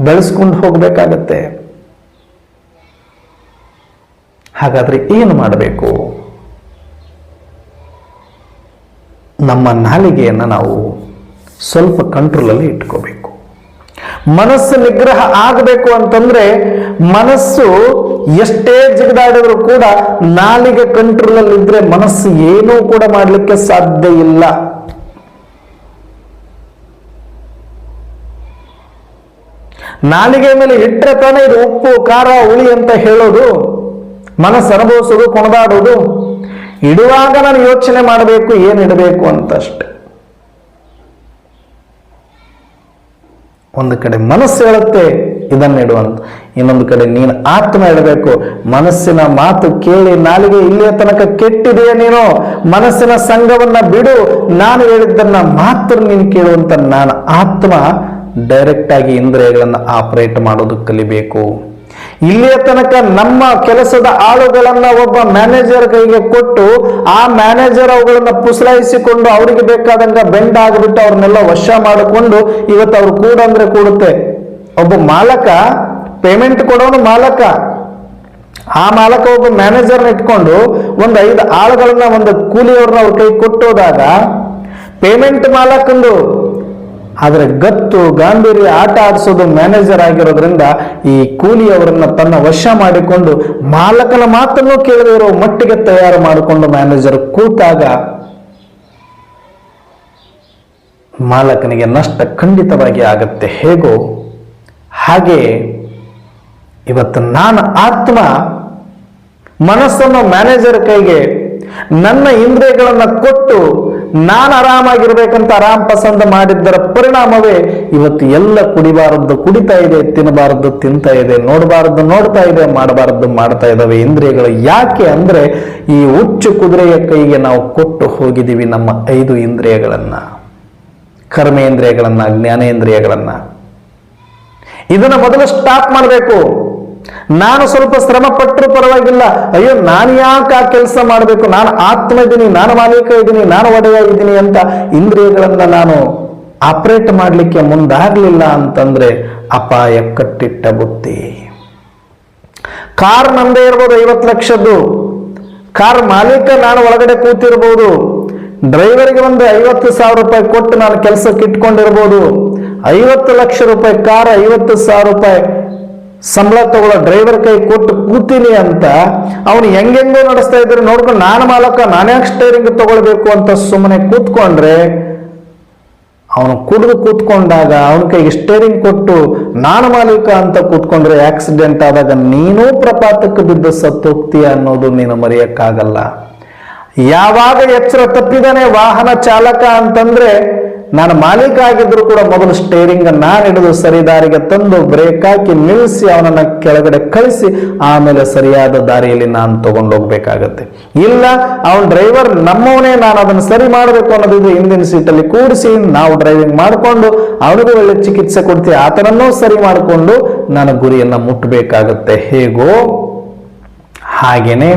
A: ಬೆಳೆಸ್ಕೊಂಡು ಹೋಗ್ಬೇಕಾಗತ್ತೆ. ಹಾಗಾದ್ರೆ ಏನು ಮಾಡಬೇಕು? ನಮ್ಮ ನಾಲಿಗೆಯನ್ನು ನಾವು ಸ್ವಲ್ಪ ಕಂಟ್ರೋಲಲ್ಲಿ ಇಟ್ಕೋಬೇಕು. ಮನಸ್ಸು ನಿಗ್ರಹ ಆಗಬೇಕು ಅಂತಂದ್ರೆ ಮನಸ್ಸು ಎಷ್ಟೇ ಜಿಗಿದಾಡಿದ್ರು ಕೂಡ ನಾಲಿಗೆ ಕಂಟ್ರೋಲಲ್ಲಿ ಇದ್ರೆ ಮನಸ್ಸು ಏನೂ ಕೂಡ ಮಾಡಲಿಕ್ಕೆ ಸಾಧ್ಯ ಇಲ್ಲ. ನಾಲಿಗೆ ಮೇಲೆ ಇಟ್ಟರೆ ತಾನೇ ಇದು ಉಪ್ಪು, ಖಾರ, ಹುಳಿ ಅಂತ ಹೇಳೋದು, ಮನಸ್ಸು ಅನುಭವಿಸೋದು, ಕೊಣದಾಡೋದು. ಇಡುವಾಗ ನಾನು ಯೋಚನೆ ಮಾಡಬೇಕು, ಏನು ಇಡಬೇಕು ಅಂತ ಅಷ್ಟೆ ಒಂದು ಕಡೆ ಮನಸ್ಸು ಹೇಳುತ್ತೆ ಇದನ್ನಿಡು ಅಂತ. ಇನ್ನೊಂದು ಕಡೆ ನೀನು ಆತ್ಮ ಹೇಳಬೇಕು, ಮನಸ್ಸಿನ ಮಾತು ಕೇಳಿ ನಾಲಿಗೆ ಇಲ್ಲಿಯ ತನಕ ಕೆಟ್ಟಿದೆಯಾ ನೀನು? ಮನಸ್ಸಿನ ಸಂಘವನ್ನ ಬಿಡು, ನಾನು ಹೇಳಿದ್ದನ್ನ ಮಾತ್ರ ನೀನು ಕೇಳುವಂತ ನಾನು ಆತ್ಮ ಡೈರೆಕ್ಟ್ ಆಗಿ ಇಂದ್ರಿಯಗಳನ್ನು ಆಪರೇಟ್ ಮಾಡೋದು ಕಲಿಬೇಕು. ಇಲ್ಲಿಯ ತನಕ ನಮ್ಮ ಕೆಲಸದ ಆಳುಗಳನ್ನ ಒಬ್ಬ ಮ್ಯಾನೇಜರ್ ಕೈಗೆ ಕೊಟ್ಟು ಆ ಮ್ಯಾನೇಜರ್ ಅವುಗಳನ್ನ ಪುಸಲಾಯಿಸಿಕೊಂಡು ಅವರಿಗೆ ಬೇಕಾದಂಗ ಬೆಂಡ್ ಆಗಿಬಿಟ್ಟು ಅವ್ರನ್ನೆಲ್ಲ ವಶ ಮಾಡಿಕೊಂಡು ಇವತ್ತು ಅವ್ರು ಕೂಡ ಅಂದ್ರೆ ಕೂಡುತ್ತೆ. ಒಬ್ಬ ಮಾಲಕ ಪೇಮೆಂಟ್ ಕೊಡೋನು ಮಾಲಕ. ಆ ಮಾಲಕ ಒಬ್ಬ ಮ್ಯಾನೇಜರ್ನ ಇಟ್ಕೊಂಡು ಒಂದು ಐದು ಆಳುಗಳನ್ನ ಒಂದು ಕೂಲಿಯವ್ರನ್ನ ಅವ್ರ ಕೈ ಕೊಟ್ಟೋದಾಗ ಪೇಮೆಂಟ್ ಮಾಲಕಂದು ಆದರೆ ಗತ್ತು, ಗಾಂಭೀರ್ಯ, ಆಟ ಆಡಿಸೋದು ಮ್ಯಾನೇಜರ್ ಆಗಿರೋದ್ರಿಂದ ಈ ಕೂಲಿಯವರನ್ನ ತನ್ನ ವಶ ಮಾಡಿಕೊಂಡು ಮಾಲಕನ ಮಾತನ್ನು ಕೇಳದಿರೋ ಮಟ್ಟಿಗೆ ತಯಾರು ಮಾಡಿಕೊಂಡು ಮ್ಯಾನೇಜರ್ ಕೂತಾಗ ಮಾಲಕನಿಗೆ ನಷ್ಟ ಖಂಡಿತವಾಗಿ ಆಗತ್ತೆ. ಹೇಗೋ ಹಾಗೆ ಇವತ್ತು ನಾನು ಆತ್ಮ ಮನಸ್ಸನ್ನು ಮ್ಯಾನೇಜರ್ ಕೈಗೆ ನನ್ನ ಇಂದ್ರಿಯಗಳನ್ನು ಕೊಟ್ಟು ನಾನು ಆರಾಮಾಗಿರ್ಬೇಕಂತ ಆರಾಮ್ ಪಸಂದ ಮಾಡಿದ್ದರ ಪರಿಣಾಮವೇ ಇವತ್ತು ಎಲ್ಲ ಕುಡಿಬಾರದ್ದು, ಕುಡಿತಾ ಇದೆ, ತಿನ್ನಬಾರದ್ದು, ತಿಂತಾ ಇದೆ, ನೋಡಬಾರದ್ದು, ನೋಡ್ತಾ ಇದೆ, ಮಾಡಬಾರದ್ದು, ಮಾಡ್ತಾ ಇದ್ದಾವೆ ಇಂದ್ರಿಯಗಳು. ಯಾಕೆ ಅಂದ್ರೆ ಈ ಹುಚ್ಚು ಕುದುರೆಯ ಕೈಗೆ ನಾವು ಕೊಟ್ಟು ಹೋಗಿದ್ದೀವಿ ನಮ್ಮ ಐದು ಇಂದ್ರಿಯಗಳನ್ನ. ಕರ್ಮೇಂದ್ರಿಯಗಳನ್ನ, ಜ್ಞಾನೇಂದ್ರಿಯಗಳನ್ನ. ಇದನ್ನ ಮೊದಲು ಸ್ಟಾಪ್ ಮಾಡಬೇಕು. ನಾನು ಸ್ವಲ್ಪ ಶ್ರಮ ಪಟ್ಟರು ಪರವಾಗಿಲ್ಲ. ಅಯ್ಯೋ, ನಾನು ಯಾಕೆ ಆ ಕೆಲಸ ಮಾಡಬೇಕು? ನಾನು ಆತ್ಮ ಇದ್ದೀನಿ, ನಾನು ಮಾಲೀಕ ಇದ್ದೀನಿ, ನಾನು ಒಡೆಯ ಇದ್ದೀನಿ ಅಂತ ಇಂದ್ರಿಯಗಳನ್ನ ನಾನು ಆಪರೇಟ್ ಮಾಡಲಿಕ್ಕೆ ಮುಂದಾಗಲಿಲ್ಲ ಅಂತಂದ್ರೆ ಅಪಾಯ ಕಟ್ಟಿಟ್ಟ ಬುತ್ತಿ ಕಾರ್ ನಂದೇ ಇರ್ಬೋದು ಐವತ್ತು ಲಕ್ಷದ್ದು. ಕಾರ್ ಮಾಲೀಕ ನಾನು ಒಳಗಡೆ ಕೂತಿರ್ಬೋದು. ಡ್ರೈವರ್ಗೆ ಒಂದು ಐವತ್ತು ಸಾವಿರ ರೂಪಾಯಿ ಕೊಟ್ಟು ನಾನು ಕೆಲಸಕ್ಕೆ ಇಟ್ಕೊಂಡಿರ್ಬೋದು. ಐವತ್ತು ಲಕ್ಷ ರೂಪಾಯಿ ಕಾರ್, ಐವತ್ತು ಸಾವಿರ ರೂಪಾಯಿ ಸಂಬಳ ತಗೊಳ್ಳೋ ಡ್ರೈವರ್ ಕೈ ಕೊಟ್ಟು ಕೂತೀನಿ ಅಂತ ಅವನು ಹೆಂಗೆಂಗೋ ನಡೆಸ್ತಾ ಇದ್ರೆ ನೋಡ್ಕೊಂಡು ನಾನು ಮಾಲಕ, ನಾನೇ ಸ್ಟೈರಿಂಗ್ ತಗೊಳ್ಬೇಕು ಅಂತ ಸುಮ್ಮನೆ ಕೂತ್ಕೊಂಡ್ರೆ ಅವನು ಕುಡಿದು ಕೂತ್ಕೊಂಡಾಗ ಅವನ ಕೈಗೆ ಸ್ಟೇರಿಂಗ್ ಕೊಟ್ಟು ನಾನು ಮಾಲೀಕ ಅಂತ ಕೂತ್ಕೊಂಡ್ರೆ ಆಕ್ಸಿಡೆಂಟ್ ಆದಾಗ ನೀನೂ ಪ್ರಪಾತಕ್ಕೆ ಬಿದ್ದು ಸತ್ತೋಗ್ತೀಯ ಅನ್ನೋದು ನೀನು ಮರೆಯಕ್ಕಾಗಲ್ಲ. ಯಾವಾಗ ಎಚ್ಚರ ತಪ್ಪಿದಾನೆ ವಾಹನ ಚಾಲಕ ಅಂತಂದ್ರೆ, ನಾನು ಮಾಲೀಕ ಆಗಿದ್ರು ಕೂಡ ಮೊದಲು ಸ್ಟೇರಿಂಗ್ ನಾನು ಹಿಡಿದು ಸರಿ ದಾರಿಗೆ ತಂದು ಬ್ರೇಕ್ ಹಾಕಿ ನಿಲ್ಲಿಸಿ ಅವನನ್ನ ಕೆಳಗಡೆ ಕಳಿಸಿ, ಆಮೇಲೆ ಸರಿಯಾದ ದಾರಿಯಲ್ಲಿ ನಾನು ತಗೊಂಡೋಗ್ಬೇಕಾಗತ್ತೆ ಇಲ್ಲ, ಅವನ್ ಡ್ರೈವರ್ ನಮ್ಮವನೇ, ನಾನು ಅದನ್ನು ಸರಿ ಮಾಡಬೇಕು ಅನ್ನೋದಿದ್ರೆ ಹಿಂದಿನ ಸೀಟಲ್ಲಿ ಕೂಡಿಸಿ, ನಾವು ಡ್ರೈವಿಂಗ್ ಮಾಡಿಕೊಂಡು, ಅವನಿಗೂ ಒಳ್ಳೆ ಚಿಕಿತ್ಸೆ ಕೊಡ್ತೀವಿ, ಆತನನ್ನೂ ಸರಿ ಮಾಡಿಕೊಂಡು ನಾನು ಗುರಿಯನ್ನ ಮುಟ್ಟಬೇಕಾಗತ್ತೆ ಹೇಗೋ ಹಾಗೇನೆ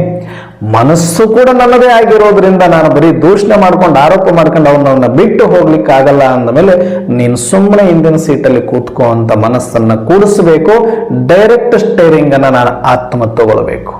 A: ಮನಸ್ಸು ಕೂಡ ನನ್ನದೇ ಆಗಿರೋದ್ರಿಂದ ನಾನು ಬರೀ ದೂಷಣೆ ಮಾಡ್ಕೊಂಡು, ಆರೋಪ ಮಾಡ್ಕೊಂಡು ಅವನವನ್ನ ಬಿಟ್ಟು ಹೋಗ್ಲಿಕ್ಕೆ ಆಗಲ್ಲ ಅಂದಮೇಲೆ ನೀನು ಸುಮ್ಮನೆ ಹಿಂದಿನ ಸೀಟಲ್ಲಿ ಕೂತ್ಕೋ ಅಂತ ಮನಸ್ಸನ್ನ ಕೂಡಿಸ್ಬೇಕು. ಡೈರೆಕ್ಟ್ ಸ್ಟೇರಿಂಗ್ ಅನ್ನ ನಾನು ಆತ್ಮ ತಗೊಳ್ಬೇಕು.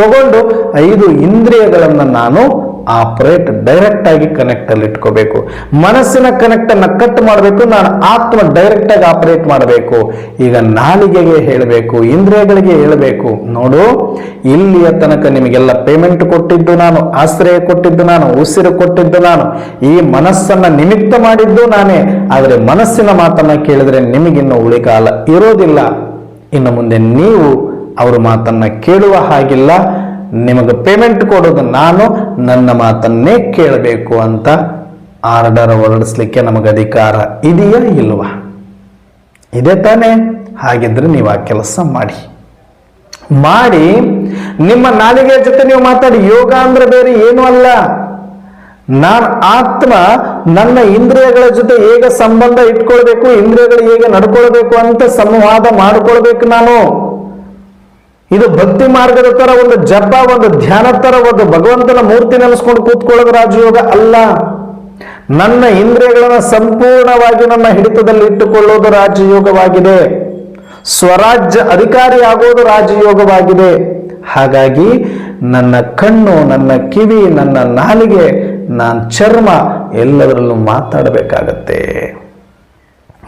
A: ತಗೊಂಡು ಐದು ಇಂದ್ರಿಯಗಳನ್ನು ನಾನು ಆಪರೇಟ್ ಡೈರೆಕ್ಟ್ ಆಗಿ ಕನೆಕ್ಟ್ ಅಲ್ಲಿ ಇಟ್ಕೋಬೇಕು. ಮನಸ್ಸಿನ ಕನೆಕ್ಟ್ ಅನ್ನ ಕಟ್ ಮಾಡಬೇಕು, ನಾನು ಆತ್ಮ ಡೈರೆಕ್ಟ್ ಆಗಿ ಆಪರೇಟ್ ಮಾಡಬೇಕು. ಈಗ ನಾಲಿಗೆಗೆ ಹೇಳಬೇಕು, ಇಂದ್ರಿಯಗಳಿಗೆ ಹೇಳಬೇಕು. ನೋಡು, ಇಲ್ಲಿಯ ತನಕ ನಿಮಗೆಲ್ಲ ಪೇಮೆಂಟ್ ಕೊಟ್ಟಿದ್ದು ನಾನು, ಆಶ್ರಯ ಕೊಟ್ಟಿದ್ದು ನಾನು, ಉಸಿರು ಕೊಟ್ಟಿದ್ದು ನಾನು. ಈ ಮನಸ್ಸನ್ನ ನಿಮಿತ್ತ ಮಾಡಿದ್ದು ನಾನೇ. ಆದರೆ ಮನಸ್ಸಿನ ಮಾತನ್ನ ಕೇಳಿದ್ರೆ ನಿಮಗಿನ್ನು ಉಳಿಕಾಲ ಇರೋದಿಲ್ಲ. ಇನ್ನು ಮುಂದೆ ನೀವು ಅವ್ರ ಮಾತನ್ನ ಕೇಳುವ ಹಾಗಿಲ್ಲ. ನಿಮಗೆ ಪೇಮೆಂಟ್ ಕೊಡೋದು ನಾನು, ನನ್ನ ಮಾತನ್ನೇ ಕೇಳಬೇಕು ಅಂತ ಆರ್ಡರ್ ಹೊರಡಿಸ್ಲಿಕ್ಕೆ ನಮಗೆ ಅಧಿಕಾರ ಇದೆಯಾ ಇಲ್ವಾ? ಇದೆ ತಾನೇ, ಹಾಗಿದ್ರೆ ನೀವು ಆ ಕೆಲಸ ಮಾಡಿ. ಮಾಡಿ, ನಿಮ್ಮ ನಾಲಿಗೆ ಜೊತೆ ನೀವು ಮಾತಾಡಿ. ಯೋಗ ಅಂದ್ರೆ ಬೇರೆ ಏನೂ ಅಲ್ಲ. ನಾನು ಆತ್ಮ, ನನ್ನ ಇಂದ್ರಿಯಗಳ ಜೊತೆ ಹೇಗೆ ಸಂಬಂಧ ಇಟ್ಕೊಳ್ಬೇಕು, ಇಂದ್ರಿಯಗಳು ಹೇಗೆ ನಡ್ಕೊಳ್ಬೇಕು ಅಂತ ಸಂವಾದ ಮಾಡ್ಕೊಳ್ಬೇಕು ನಾನು. ಇದು ಭಕ್ತಿ ಮಾರ್ಗದ ತರ, ಒಂದು ಜಪ, ಒಂದು ಧ್ಯಾನ ತರ, ಒಂದು ಭಗವಂತನ ಮೂರ್ತಿ ನೆಲೆಸ್ಕೊಂಡು ಕೂತ್ಕೊಳ್ಳೋದು ರಾಜಯೋಗ ಅಲ್ಲ. ನನ್ನ ಇಂದ್ರಿಯಗಳನ್ನ ಸಂಪೂರ್ಣವಾಗಿ ನನ್ನ ಹಿಡಿತದಲ್ಲಿ ಇಟ್ಟುಕೊಳ್ಳೋದು ರಾಜಯೋಗವಾಗಿದೆ. ಸ್ವರಾಜ್ಯ ಅಧಿಕಾರಿ ರಾಜಯೋಗವಾಗಿದೆ. ಹಾಗಾಗಿ ನನ್ನ ಕಣ್ಣು, ನನ್ನ ಕಿವಿ, ನನ್ನ ನಾಲಿಗೆ, ನಾನು ಚರ್ಮ ಎಲ್ಲದರಲ್ಲೂ ಮಾತಾಡಬೇಕಾಗತ್ತೆ.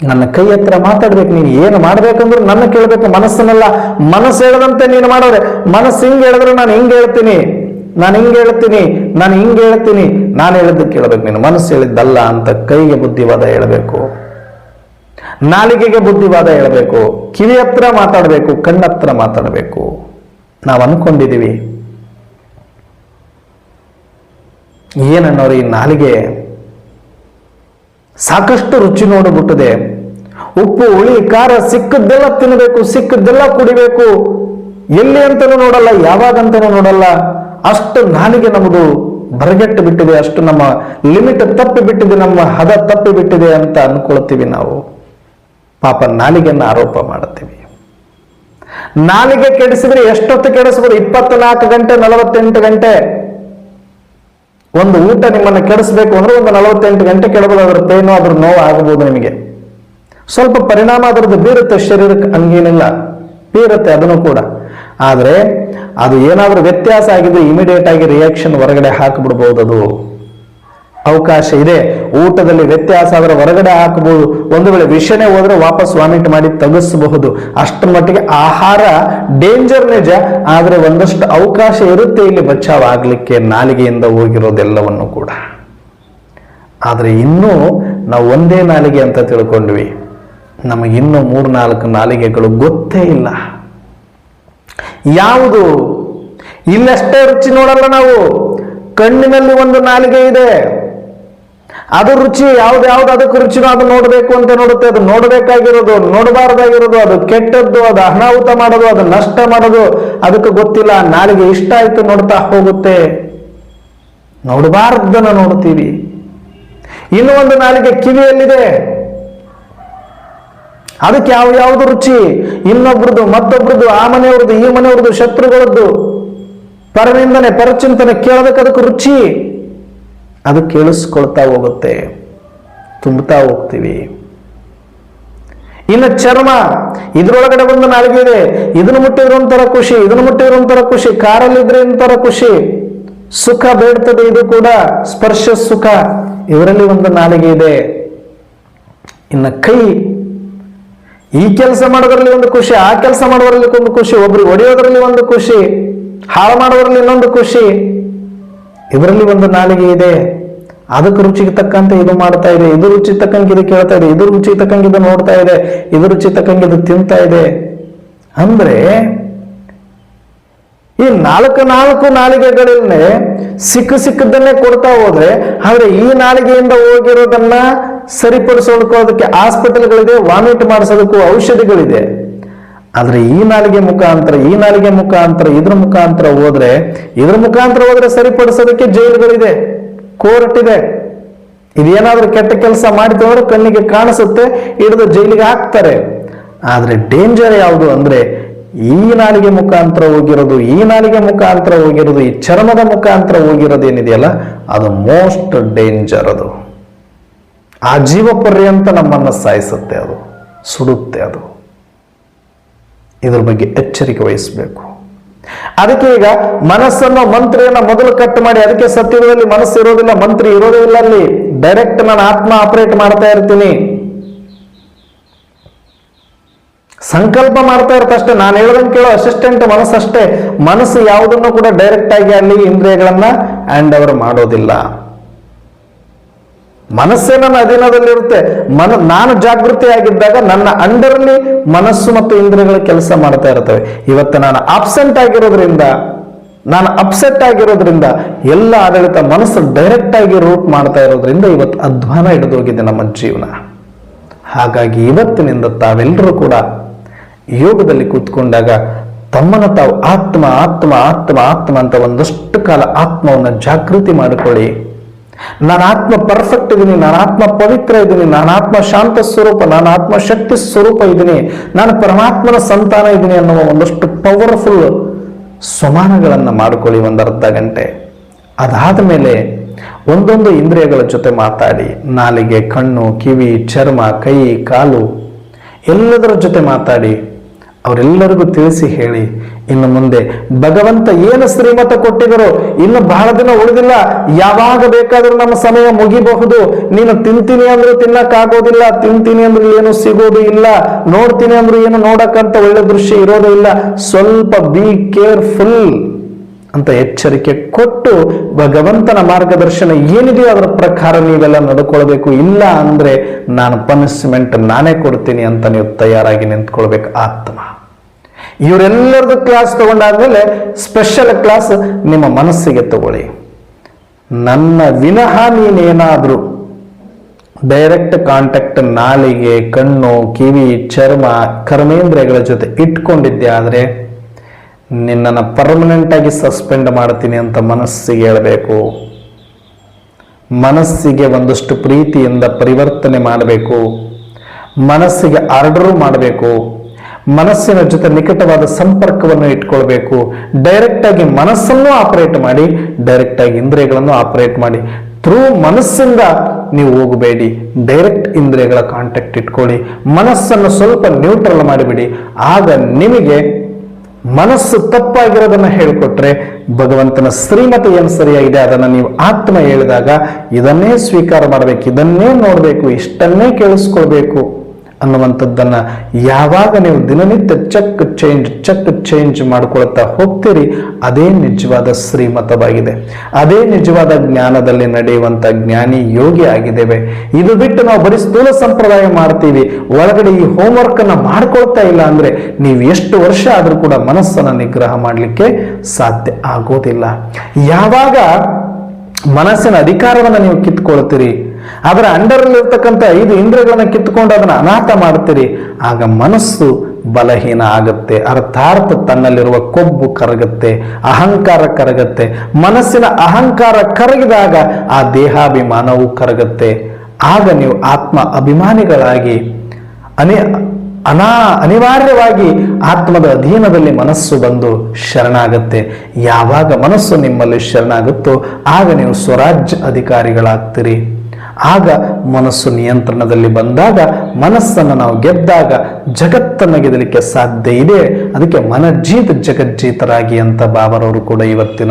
A: ನನ್ನ ಕೈ ಹತ್ರ ಮಾತಾಡ್ಬೇಕು, ನೀನು ಏನು ಮಾಡ್ಬೇಕಂದ್ರೆ ನನ್ನ ಕೇಳಬೇಕು ಮನಸ್ಸನ್ನೆಲ್ಲ ಮನಸ್ಸು ಹೇಳದಂತೆ ನೀನು ಮಾಡೋರೆ ಮನಸ್ಸು ಹಿಂಗ್ ಹೇಳಿದ್ರೆ ನಾನು ಹಿಂಗ್ ಹೇಳ್ತೀನಿ, ನಾನು ಹಿಂಗೆ ಹೇಳ್ತೀನಿ, ನಾನು ಹಿಂಗೆ ಹೇಳ್ತೀನಿ. ನಾನು ಹೇಳಿದ್ದು ಕೇಳಬೇಕು, ನೀನು ಮನಸ್ಸು ಹೇಳಿದ್ದಲ್ಲ ಅಂತ ಕೈಗೆ ಬುದ್ಧಿವಾದ ಹೇಳಬೇಕು. ನಾಲಿಗೆಗೆ ಬುದ್ಧಿವಾದ ಹೇಳಬೇಕು. ಕಿವಿ ಹತ್ರ ಮಾತಾಡಬೇಕು ಕಣ್ಣತ್ರ ಮಾತಾಡಬೇಕು. ನಾವು ಅನ್ಕೊಂಡಿದ್ದೀವಿ. ಏನನ್ನೋರು ಈ ನಾಲಿಗೆ ಸಾಕಷ್ಟು ರುಚಿ ನೋಡಿಬಿಟ್ಟಿದೆ. ಉಪ್ಪು, ಹುಳಿ, ಖಾರ ಸಿಕ್ಕದ್ದೆಲ್ಲ ತಿನ್ನಬೇಕು, ಸಿಕ್ಕದ್ದೆಲ್ಲ ಕುಡಿಬೇಕು. ಎಲ್ಲಿ ಅಂತಾನೂ ನೋಡಲ್ಲ, ಯಾವಾಗ ಅಂತಾನೂ ನೋಡಲ್ಲ. ಅಷ್ಟು ನಾಲಿಗೆ ನಮ್ಮದು ಬರಗೆಟ್ಟು ಬಿಟ್ಟಿದೆ, ಅಷ್ಟು ನಮ್ಮ ಲಿಮಿಟ್ ತಪ್ಪಿ ಬಿಟ್ಟಿದೆ, ನಮ್ಮ ಹದ ತಪ್ಪಿ ಬಿಟ್ಟಿದೆ ಅಂತ ಅನ್ಕೊಳ್ತೀವಿ ನಾವು. ಪಾಪ ನಾಲಿಗೆಯನ್ನು ಆರೋಪ ಮಾಡುತ್ತೀವಿ. ನಾಲಿಗೆ ಕೆಡಿಸಿದ್ರೆ ಎಷ್ಟೊತ್ತು ಕೆಡಿಸ್ಬೋದು? ಇಪ್ಪತ್ನಾಲ್ಕು ಗಂಟೆ, ನಲವತ್ತೆಂಟು ಗಂಟೆ. ಒಂದು ಊಟ ನಿಮ್ಮನ್ನು ಕೆಡಿಸ್ಬೇಕು ಅಂದ್ರೆ ಒಂದು ನಲವತ್ತೆಂಟು ಗಂಟೆ ಕೆಡಬಹುದು ಪೇನು ಅದ್ರ ನೋವು ಆಗಬಹುದು ನಿಮಗೆ. ಸ್ವಲ್ಪ ಪರಿಣಾಮ ಅದರದ್ದು ಬೀರುತ್ತೆ ಶರೀರಕ್ಕೆ, ಹಂಗೇನಿಲ್ಲ. ಬೀರುತ್ತೆ ಅದನ್ನು ಕೂಡ. ಆದರೆ ಅದು ಏನಾದರೂ ವ್ಯತ್ಯಾಸ ಆಗಿದ್ರೆ ಇಮಿಡಿಯೇಟ್ ಆಗಿ ರಿಯಾಕ್ಷನ್ ಹೊರಗಡೆ ಹಾಕಿಬಿಡ್ಬಹುದು ಅದು ಅವಕಾಶ ಇದೆ. ಊಟದಲ್ಲಿ ವ್ಯತ್ಯಾಸ ಆದರೆ ಹೊರಗಡೆ ಹಾಕಬಹುದು ಒಂದು ವೇಳೆ ವಿಷನೇ ಹೋದ್ರೆ ವಾಪಸ್ ವಾಮಿಟ್ ಮಾಡಿ ತಗಸ್ಬಹುದು. ಅಷ್ಟರ ಮಟ್ಟಿಗೆ ಆಹಾರ ಡೇಂಜರ್ ನಿಜ ಆದ್ರೆ ಒಂದಷ್ಟು ಅವಕಾಶ ಇರುತ್ತೆ ಇಲ್ಲಿ ಬಚಾವ್ ಆಗ್ಲಿಕ್ಕೆ ನಾಲಿಗೆಯಿಂದ ಹೋಗಿರೋದೆಲ್ಲವನ್ನು ಕೂಡ. ಆದ್ರೆ ಇನ್ನೂ ನಾವು ಒಂದೇ ನಾಲಿಗೆ ಅಂತ ತಿಳ್ಕೊಂಡ್ವಿ. ನಮಗಿನ್ನೂ ಮೂರು ನಾಲ್ಕು ನಾಲಿಗೆಗಳು ಗೊತ್ತೇ ಇಲ್ಲ. ಯಾವುದು? ಇಲ್ಲಷ್ಟೇ ರುಚಿ ನೋಡಲ್ಲ ನಾವು. ಕಣ್ಣಿನಲ್ಲಿ ಒಂದು ನಾಲಿಗೆ ಇದೆ. ಅದು ರುಚಿ, ಯಾವ್ದು ಯಾವ್ದು ಅದಕ್ಕೆ ರುಚಿನೋ ಅದು ನೋಡಬೇಕು ಅಂತ ನೋಡುತ್ತೆ. ಅದು ನೋಡಬೇಕಾಗಿರೋದು, ನೋಡಬಾರ್ದಾಗಿರೋದು, ಅದು ಕೆಟ್ಟದ್ದು, ಅದು ಅನಾಹುತ ಮಾಡೋದು, ಅದು ನಷ್ಟ ಮಾಡೋದು, ಅದಕ್ಕೆ ಗೊತ್ತಿಲ್ಲ. ನಾಳೆಗೆ ಇಷ್ಟ ಆಯ್ತು ನೋಡ್ತಾ ಹೋಗುತ್ತೆ. ನೋಡಬಾರ್ದನ್ನ ನೋಡ್ತೀವಿ. ಇನ್ನು ಒಂದು ನಾಲಿಗೆ ಕಿವಿಯಲ್ಲಿದೆ. ಅದಕ್ಕೆ ಯಾವ ಯಾವುದು ರುಚಿ? ಇನ್ನೊಬ್ರದ್ದು ಮತ್ತೊಬ್ರದ್ದು ಆ ಮನೆಯವ್ರದ್ದು, ಈ ಮನೆಯವ್ರದ್ದು, ಶತ್ರುಗಳದ್ದು. ಪರನಿಂದನೆ, ಪರಚಿಂತನೆ ಕೇಳೋದಕ್ಕೆ ಅದಕ್ಕೆ ರುಚಿ. ಅದು ಕೇಳಿಸ್ಕೊಳ್ತಾ ಹೋಗುತ್ತೆ, ತುಂಬುತ್ತಾ ಹೋಗ್ತೀವಿ. ಇನ್ನು ಚರ್ಮ, ಇದ್ರೊಳಗಡೆ ಒಂದು ನಾಲಿಗೆ ಇದೆ. ಇದನ್ನು ಮುಟ್ಟಿದ್ರೆ ಒಂಥರ ಖುಷಿ, ಇದನ್ನು ಮುಟ್ಟಿದ್ರೆ ಒಂಥರ ಖುಷಿ ಕಾರಲ್ಲಿದ್ರೆ ಒಂಥರ ಖುಷಿ. ಸುಖ ಬೇಡ್ತದೆ, ಇದು ಕೂಡ ಸ್ಪರ್ಶ ಸುಖ. ಇವರಲ್ಲಿ ಒಂದು ನಾಲಿಗೆ ಇದೆ. ಇನ್ನು ಕೈ, ಈ ಕೆಲಸ ಮಾಡೋದ್ರಲ್ಲಿ ಒಂದು ಖುಷಿ, ಆ ಕೆಲಸ ಮಾಡೋದ್ರಲ್ಲಿ ಒಂದು ಖುಷಿ ಒಬ್ರಿಗೆ ಹೊಡೆಯೋದ್ರಲ್ಲಿ ಒಂದು ಖುಷಿ, ಹಾಳು ಮಾಡೋದ್ರಲ್ಲಿ ಇನ್ನೊಂದು ಖುಷಿ. ಇದರಲ್ಲಿ ಒಂದು ನಾಲಿಗೆ ಇದೆ. ಅದಕ್ಕೆ ರುಚಿಗೆ ತಕ್ಕಂತೆ ಇದು ಮಾಡ್ತಾ ಇದೆ, ಇದು ರುಚಿ ತಕ್ಕಂಗೆ ಇದು ಕೇಳ್ತಾ ಇದೆ, ಇದು ರುಚಿ ತಕ್ಕಂಗೆ ಇದು ನೋಡ್ತಾ ಇದೆ, ಇದು ರುಚಿ ತಕ್ಕಂಗೆ ಇದು ತಿಂತಾ ಇದೆ. ಅಂದ್ರೆ ಈ ನಾಲ್ಕು ನಾಲ್ಕು ನಾಲಿಗೆಗಳನ್ನೇ ಸಿಕ್ಕ ಸಿಕ್ಕದನ್ನೇ ಕೊಡ್ತಾ ಹೋದ್ರೆ, ಆದ್ರೆ ಈ ನಾಲಿಗೆಯಿಂದ ಹೋಗಿರೋದನ್ನ ಸರಿಪಡಿಸೋದಕ್ಕೆ ಆಸ್ಪತ್ರೆಗಳಿದೆ, ವಾಮಿಟ್ ಮಾಡಿಸೋದಕ್ಕೂ ಔಷಧಿಗಳಿದೆ. ಆದ್ರೆ ಈ ನಾಲಿಗೆ ಮುಖಾಂತರ, ಈ ನಾಲಿಗೆ ಮುಖಾಂತರ, ಇದ್ರ ಮುಖಾಂತರ ಹೋದ್ರೆ, ಇದ್ರ ಮುಖಾಂತರ ಹೋದ್ರೆ ಸರಿಪಡಿಸೋದಕ್ಕೆ ಜೈಲುಗಳಿದೆ. ಕೋರ್ಟ್ ಇದೆ ಇದೇನಾದ್ರೂ ಕೆಟ್ಟ ಕೆಲಸ ಮಾಡಿದವರು ಕಣ್ಣಿಗೆ ಕಾಣಿಸುತ್ತೆ, ಹಿಡಿದು ಜೈಲಿಗೆ ಹಾಕ್ತಾರೆ. ಆದರೆ ಡೇಂಜರ್ ಯಾವುದು ಅಂದ್ರೆ, ಈ ನಾಲಿಗೆ ಮುಖಾಂತರ ಹೋಗಿರೋದು, ಈ ನಾಲಿಗೆ ಮುಖಾಂತರ ಹೋಗಿರೋದು, ಈ ಚರ್ಮದ ಮುಖಾಂತರ ಹೋಗಿರೋದು ಏನಿದೆಯಲ್ಲ, ಅದು ಮೋಸ್ಟ್ ಡೇಂಜರ್ ಅದು. ಆ ಜೀವ ಪರ್ಯಂತ ನಮ್ಮನ್ನು ಸಾಯಿಸುತ್ತೆ ಅದು, ಸುಡುತ್ತೆ ಅದು. ಇದ್ರ ಬಗ್ಗೆ ಎಚ್ಚರಿಕೆ ವಹಿಸಬೇಕು. ಅದಕ್ಕೆ ಈಗ ಮನಸ್ಸನ್ನು ಮಂತ್ರಿಯನ್ನ ಮೊದಲು ಕಟ್ ಮಾಡಿ, ಅದಕ್ಕೆ ಸತ್ಯದಲ್ಲಿ ಮನಸ್ಸು ಇರೋದಿಲ್ಲ, ಮಂತ್ರಿ ಇರೋದಿಲ್ಲ ಅಲ್ಲಿ. ಡೈರೆಕ್ಟ್ ನಾನು ಆತ್ಮ ಆಪರೇಟ್ ಮಾಡ್ತಾ ಇರ್ತೀನಿ. ಸಂಕಲ್ಪ ಮಾಡ್ತಾ ಇರುತ್ತೆ ಅಷ್ಟೇ. ನಾನು ಹೇಳ್ದಂಗೆ ಕೇಳೋ ಅಸಿಸ್ಟೆಂಟ್ ಮನಸ್ಸಷ್ಟೇ. ಮನಸ್ಸು ಯಾವುದನ್ನು ಕೂಡ ಡೈರೆಕ್ಟ್ ಆಗಿ ಅಲ್ಲಿ ಇಂದ್ರಿಯಗಳನ್ನ ಹ್ಯಾಂಡ್ ಓವರ್ ಮಾಡೋದಿಲ್ಲ. ಮನಸ್ಸೇ ನನ್ನ ಅಧೀನದಲ್ಲಿರುತ್ತೆ. ಮನ, ನಾನು ಜಾಗೃತಿ ಆಗಿದ್ದಾಗ ನನ್ನ ಅಂಡರಲ್ಲಿ ಮನಸ್ಸು ಮತ್ತು ಇಂದ್ರಿಯಗಳು ಕೆಲಸ ಮಾಡ್ತಾ ಇರ್ತವೆ. ಇವತ್ತು ನಾನು ಆಬ್ಸೆಂಟ್ ಆಗಿರೋದ್ರಿಂದ, ನಾನು ಅಪ್ಸೆಟ್ ಆಗಿರೋದ್ರಿಂದ, ಎಲ್ಲ ಆಡಳಿತ ಮನಸ್ಸು ಡೈರೆಕ್ಟ್ ಆಗಿ ರೂಟ್ ಮಾಡ್ತಾ ಇರೋದ್ರಿಂದ ಇವತ್ತು ಅಧ್ವಾನ ಹಿಡಿದೋಗಿದೆ ನಮ್ಮ ಜೀವನ. ಹಾಗಾಗಿ ಇವತ್ತಿನಿಂದ ತಾವೆಲ್ಲರೂ ಕೂಡ ಯೋಗದಲ್ಲಿ ಕೂತ್ಕೊಂಡಾಗ ತಮ್ಮನ್ನು ತಾವು ಆತ್ಮ ಆತ್ಮ ಆತ್ಮ ಆತ್ಮ ಅಂತ ಒಂದಷ್ಟು ಕಾಲ ಆತ್ಮವನ್ನು ಜಾಗೃತಿ ಮಾಡಿಕೊಳ್ಳಿ. ನಾನು ಆತ್ಮ ಪರ್ಫೆಕ್ಟ್ ಇದ್ದೀನಿ ನಾನು ಆತ್ಮ ಪವಿತ್ರ ಇದ್ದೀನಿ ನಾನು ಆತ್ಮ ಶಾಂತ ಸ್ವರೂಪ ನಾನು ಆತ್ಮ ಶಕ್ತಿ ಸ್ವರೂಪ ಇದ್ದೀನಿ ನಾನು ಪರಮಾತ್ಮನ ಸಂತಾನ ಇದ್ದೀನಿ ಅನ್ನುವ ಒಂದಷ್ಟು ಪವರ್ಫುಲ್ ಸಮಾನಗಳನ್ನು ಮಾಡಿಕೊಳ್ಳಿ ಒಂದು ಅರ್ಧ ಗಂಟೆ. ಅದಾದ ಮೇಲೆ ಒಂದೊಂದು ಇಂದ್ರಿಯಗಳ ಜೊತೆ ಮಾತಾಡಿ, ನಾಲಿಗೆ, ಕಣ್ಣು, ಕಿವಿ, ಚರ್ಮ, ಕೈ, ಕಾಲು, ಎಲ್ಲದರ ಜೊತೆ ಮಾತಾಡಿ, ಅವರೆಲ್ಲರಿಗೂ ತಿಳಿಸಿ ಹೇಳಿ ಇನ್ನು ಮುಂದೆ ಭಗವಂತ ಏನು ಶ್ರೀಮತ ಕೊಟ್ಟಿದರು ಇನ್ನು ಬಹಳ ದಿನ ಉಳಿದಿಲ್ಲ. ಯಾವಾಗ ಬೇಕಾದರೂ ನಮ್ಮ ಸಮಯ ಮುಗಿಬಹುದು. ನೀನು ತಿಂತೀನಿ ಅಂದ್ರೂ ತಿನ್ನಕ್ಕಾಗೋದಿಲ್ಲ. ತಿಂತೀನಿ ಅಂದ್ರೆ ಏನು ಸಿಗೋದು ಇಲ್ಲ. ನೋಡ್ತೀನಿ ಅಂದ್ರೂ ಏನು ನೋಡಕ್ಕಂತ ಒಳ್ಳೆ ದೃಶ್ಯ ಇರೋದು ಇಲ್ಲ. ಸ್ವಲ್ಪ ಬಿ ಕೇರ್ಫುಲ್ ಅಂತ ಎಚ್ಚರಿಕೆ ಕೊಟ್ಟು ಭಗವಂತನ ಮಾರ್ಗದರ್ಶನ ಏನಿದೆಯೋ ಅದರ ಪ್ರಕಾರ ನೀವೆಲ್ಲ ನಡ್ಕೊಳ್ಬೇಕು. ಇಲ್ಲ ಅಂದ್ರೆ ನಾನು ಪನಿಷ್ಮೆಂಟ್ ನಾನೇ ಕೊಡ್ತೀನಿ ಅಂತ ನೀವು ತಯಾರಾಗಿ ನಿಂತ್ಕೊಳ್ಬೇಕು. ಆತ್ಮ. ಇವರೆಲ್ಲರದ್ದು ಕ್ಲಾಸ್ ತಗೊಂಡಾದ್ಮೇಲೆ ಸ್ಪೆಷಲ್ ಕ್ಲಾಸ್ ನಿಮ್ಮ ಮನಸ್ಸಿಗೆ ತಗೊಳ್ಳಿ. ನನ್ನ ವಿನಃ ನೀನೇನಾದರೂ ಡೈರೆಕ್ಟ್ ಕಾಂಟ್ಯಾಕ್ಟ್ ನಾಲಿಗೆ, ಕಣ್ಣು, ಕಿವಿ, ಚರ್ಮ, ಕರ್ಮೇಂದ್ರಿಯಗಳ ಜೊತೆ ಇಟ್ಕೊಂಡಿದ್ದೆ ಆದರೆ ನಿನ್ನನ್ನು ಪರ್ಮನೆಂಟ್ ಆಗಿ ಸಸ್ಪೆಂಡ್ ಮಾಡ್ತೀನಿ ಅಂತ ಮನಸ್ಸಿಗೆ ಹೇಳಬೇಕು. ಮನಸ್ಸಿಗೆ ಒಂದಷ್ಟು ಪ್ರೀತಿಯಿಂದ ಪರಿವರ್ತನೆ ಮಾಡಬೇಕು. ಮನಸ್ಸಿಗೆ ಆರ್ಡರ್ ಮಾಡಬೇಕು. ಮನಸ್ಸಿನ ಜೊತೆ ನಿಕಟವಾದ ಸಂಪರ್ಕವನ್ನು ಇಟ್ಕೊಳ್ಬೇಕು. ಡೈರೆಕ್ಟ್ ಆಗಿ ಮನಸ್ಸನ್ನು ಆಪರೇಟ್ ಮಾಡಿ ಡೈರೆಕ್ಟ್ ಆಗಿ ಇಂದ್ರಿಯಗಳನ್ನು ಆಪರೇಟ್ ಮಾಡಿ. ಥ್ರೂ ಮನಸ್ಸಿಂದ ನೀವು ಹೋಗಬೇಡಿ. ಡೈರೆಕ್ಟ್ ಇಂದ್ರಿಯಗಳ ಕಾಂಟ್ಯಾಕ್ಟ್ ಇಟ್ಕೊಳ್ಳಿ. ಮನಸ್ಸನ್ನು ಸ್ವಲ್ಪ ನ್ಯೂಟ್ರಲ್ ಮಾಡಿಬಿಡಿ. ಆಗ ನಿಮಗೆ ಮನಸ್ಸು ತಪ್ಪಾಗಿರೋದನ್ನು ಹೇಳಿಕೊಟ್ರೆ ಭಗವಂತನ ಶ್ರೀಮತಿ ಏನು ಸರಿಯಾಗಿದೆ, ಅದನ್ನು ನೀವು ಆತ್ಮ ಹೇಳಿದಾಗ ಇದನ್ನೇ ಸ್ವೀಕಾರ ಮಾಡಬೇಕು, ಇದನ್ನೇ ನೋಡಬೇಕು, ಇಷ್ಟನ್ನೇ ಕೇಳಿಸ್ಕೊಳ್ಬೇಕು. ಅನ್ನುವಂಥದ್ದನ್ನ ಯಾವಾಗ ನೀವು ದಿನನಿತ್ಯ ಚೆಕ್ ಚೇಂಜ್ ಚೆಕ್ ಚೇಂಜ್ ಮಾಡ್ಕೊಳ್ತಾ ಹೋಗ್ತೀರಿ, ಅದೇ ನಿಜವಾದ ಶ್ರೀಮತವಾಗಿದೆ. ಅದೇ ನಿಜವಾದ ಜ್ಞಾನದಲ್ಲಿ ನಡೆಯುವಂತ ಜ್ಞಾನಿ ಯೋಗಿ ಆಗಿದ್ದೇವೆ. ಇದು ಬಿಟ್ಟು ನಾವು ಬರೀ ಸ್ಥೂಲ ಸಂಪ್ರದಾಯ ಮಾಡ್ತೀವಿ. ಒಳಗಡೆ ಈ ಹೋಮ್ವರ್ಕ್ ಅನ್ನ ಮಾಡ್ಕೊಳ್ತಾ ಇಲ್ಲ ಅಂದ್ರೆ ನೀವು ಎಷ್ಟು ವರ್ಷ ಆದ್ರೂ ಕೂಡ ಮನಸ್ಸನ್ನ ನಿಗ್ರಹ ಮಾಡಲಿಕ್ಕೆ ಸಾಧ್ಯ ಆಗೋದಿಲ್ಲ. ಯಾವಾಗ ಮನಸ್ಸಿನ ಅಧಿಕಾರವನ್ನು ನೀವು ಕಿತ್ಕೊಳ್ತೀರಿ ಅದರ ಅಂಡರಲ್ಲಿ ಇರ್ತಕ್ಕಂಥ ಐದು ಇಂದ್ರಿಯಗಳನ್ನು ಕಿತ್ಕೊಂಡು ಅದನ್ನ ಅನಾಥ ಮಾಡ್ತೀರಿ ಆಗ ಮನಸ್ಸು ಬಲಹೀನ ಆಗುತ್ತೆ. ಅರ್ಥಾರ್ಥ ತನ್ನಲ್ಲಿರುವ ಕೊಬ್ಬು ಕರಗುತ್ತೆ, ಅಹಂಕಾರ ಕರಗುತ್ತೆ. ಮನಸ್ಸಿನ ಅಹಂಕಾರ ಕರಗಿದಾಗ ಆ ದೇಹಾಭಿಮಾನವು ಕರಗುತ್ತೆ. ಆಗ ನೀವು ಆತ್ಮ ಅಭಿಮಾನಿಗಳಾಗಿ, ಅನೇ ಅನಾ ಅನಿವಾರ್ಯವಾಗಿ ಆತ್ಮದ ಅಧೀನದಲ್ಲಿ ಮನಸ್ಸು ಬಂದು ಶರಣಾಗತ್ತೆ. ಯಾವಾಗ ಮನಸ್ಸು ನಿಮ್ಮಲ್ಲಿ ಶರಣಾಗುತ್ತೋ, ಆಗ ನೀವು ಸ್ವರಾಜ್ಯ ಅಧಿಕಾರಿಗಳಾಗ್ತೀರಿ. ಆಗ ಮನಸ್ಸು ನಿಯಂತ್ರಣದಲ್ಲಿ ಬಂದಾಗ ಮನಸ್ಸನ್ನು ನಾವು ಗೆದ್ದಾಗ ಜಗತ್ತನ್ನು ಗೆದಲಿಕ್ಕೆ ಸಾಧ್ಯ ಇದೆ. ಅದಕ್ಕೆ ಮನಜೀತ ಜಗಜ್ಜೀತರಾಗಿ ಅಂತ ಬಾಬರವರು ಕೂಡ ಇವತ್ತಿನ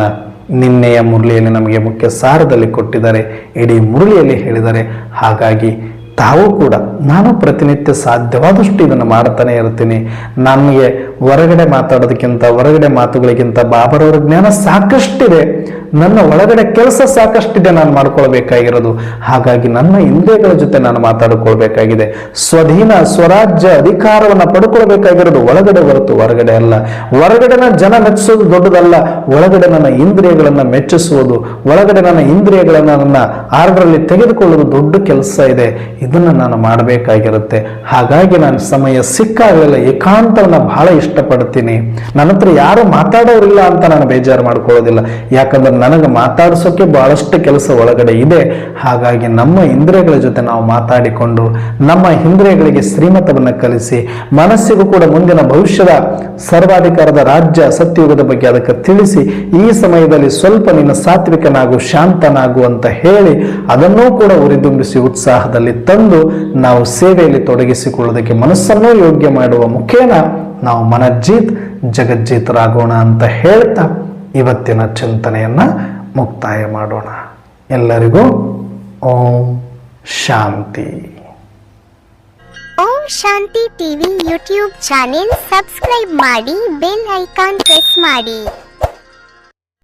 A: ನಿನ್ನೆಯ ಮುರಳಿಯಲ್ಲಿ ನಮಗೆ ಮುಖ್ಯ ಸಾರದಲ್ಲಿ ಕೊಟ್ಟಿದ್ದಾರೆ. ಇಡೀ ಮುರಳಿಯಲ್ಲಿ ಹೇಳಿದ್ದಾರೆ. ಹಾಗಾಗಿ ತಾವು ಕೂಡ ನಾನು ಪ್ರತಿನಿತ್ಯ ಸಾಧ್ಯವಾದಷ್ಟು ಇದನ್ನು ಮಾಡ್ತಾನೆ ಇರ್ತೀನಿ. ನನಗೆ ಹೊರಗಡೆ ಮಾತಾಡೋದಕ್ಕಿಂತ, ಹೊರಗಡೆ ಮಾತುಗಳಿಗಿಂತ ಬಾಬರವರ ಜ್ಞಾನ ಸಾಕಷ್ಟಿದೆ. ನನ್ನ ಒಳಗಡೆ ಕೆಲಸ ಸಾಕಷ್ಟಿದೆ ನಾನು ಮಾಡ್ಕೊಳ್ಬೇಕಾಗಿರೋದು. ಹಾಗಾಗಿ ನನ್ನ ಇಂದ್ರಿಯಗಳ ಜೊತೆ ನಾನು ಮಾತಾಡಿಕೊಳ್ಬೇಕಾಗಿದೆ. ಸ್ವಧೀನ ಸ್ವರಾಜ್ಯ ಅಧಿಕಾರವನ್ನು ಪಡ್ಕೊಳ್ಬೇಕಾಗಿರೋದು ಒಳಗಡೆ ಹೊರತು ಹೊರಗಡೆ ಅಲ್ಲ. ಹೊರಗಡೆನ ಜನ ಮೆಚ್ಚಿಸೋದು ದೊಡ್ಡದಲ್ಲ. ಒಳಗಡೆ ನನ್ನ ಇಂದ್ರಿಯಗಳನ್ನ ಮೆಚ್ಚಿಸುವುದು, ಒಳಗಡೆ ನನ್ನ ಇಂದ್ರಿಯಗಳನ್ನ ನನ್ನ ಆರ್ಡರಲ್ಲಿ ತೆಗೆದುಕೊಳ್ಳೋದು ದೊಡ್ಡ ಕೆಲಸ ಇದೆ. ಇದನ್ನ ನಾನು ಮಾಡಬೇಕಾಗಿರುತ್ತೆ. ಹಾಗಾಗಿ ನಾನು ಸಮಯ ಸಿಕ್ಕಾಗಲೆಲ್ಲ ಏಕಾಂತವನ್ನ ಬಹಳ ಇಷ್ಟಪಡ್ತೀನಿ. ನನ್ನ ಹತ್ರ ಯಾರು ಮಾತಾಡೋರಿಲ್ಲ ಅಂತ ನಾನು ಬೇಜಾರು ಮಾಡ್ಕೊಳ್ಳೋದಿಲ್ಲ. ಯಾಕಂದ್ರೆ ನನಗೆ ಮಾತಾಡಿಸೋಕೆ ಬಹಳಷ್ಟು ಕೆಲಸ ಒಳಗಡೆ ಇದೆ. ಹಾಗಾಗಿ ನಮ್ಮ ಇಂದ್ರಿಯಗಳ ಜೊತೆ ನಾವು ಮಾತಾಡಿಕೊಂಡು, ನಮ್ಮ ಇಂದ್ರಿಯಗಳಿಗೆ ಶ್ರೀಮತವನ್ನು ಕಲಿಸಿ, ಮನಸ್ಸಿಗೂ ಕೂಡ ಮುಂದಿನ ಭವಿಷ್ಯದ ಸರ್ವಾಧಿಕಾರದ ರಾಜ್ಯ ಸತ್ಯಯುಗದ ಬಗ್ಗೆ ಅದಕ್ಕೆ ತಿಳಿಸಿ, ಈ ಸಮಯದಲ್ಲಿ ಸ್ವಲ್ಪ ನಿನ್ನ ಸಾತ್ವಿಕನಾಗು, ಶಾಂತನಾಗು ಅಂತ ಹೇಳಿ ಅದನ್ನೂ ಕೂಡ ಉರಿದುಂಬಿಸಿ ಉತ್ಸಾಹದಲ್ಲಿ ತಂದು ನಾವು ಸೇವೆಯಲ್ಲಿ ತೊಡಗಿಸಿಕೊಳ್ಳೋದಕ್ಕೆ ಮನಸ್ಸನ್ನು ಯೋಗ್ಯ ಮಾಡುವ ಮುಖೇನ ನಾವು ಮನಜ್ಜೀತ್ ಜಗಜ್ಜೀತರಾಗೋಣ ಅಂತ ಹೇಳ್ತಾ ಇವತ್ತಿನ ಚಿಂತನೆಯನ್ನ ಮುಕ್ತಾಯ ಮಾಡೋಣ. ಎಲ್ಲರಿಗೂ ಓಂ ಶಾಂತಿ.
B: Om Shanti TV YouTube channel subscribe ಮಾಡಿ, ಬೆಲ್ ಐಕಾನ್ ಪ್ರೆಸ್ ಮಾಡಿ.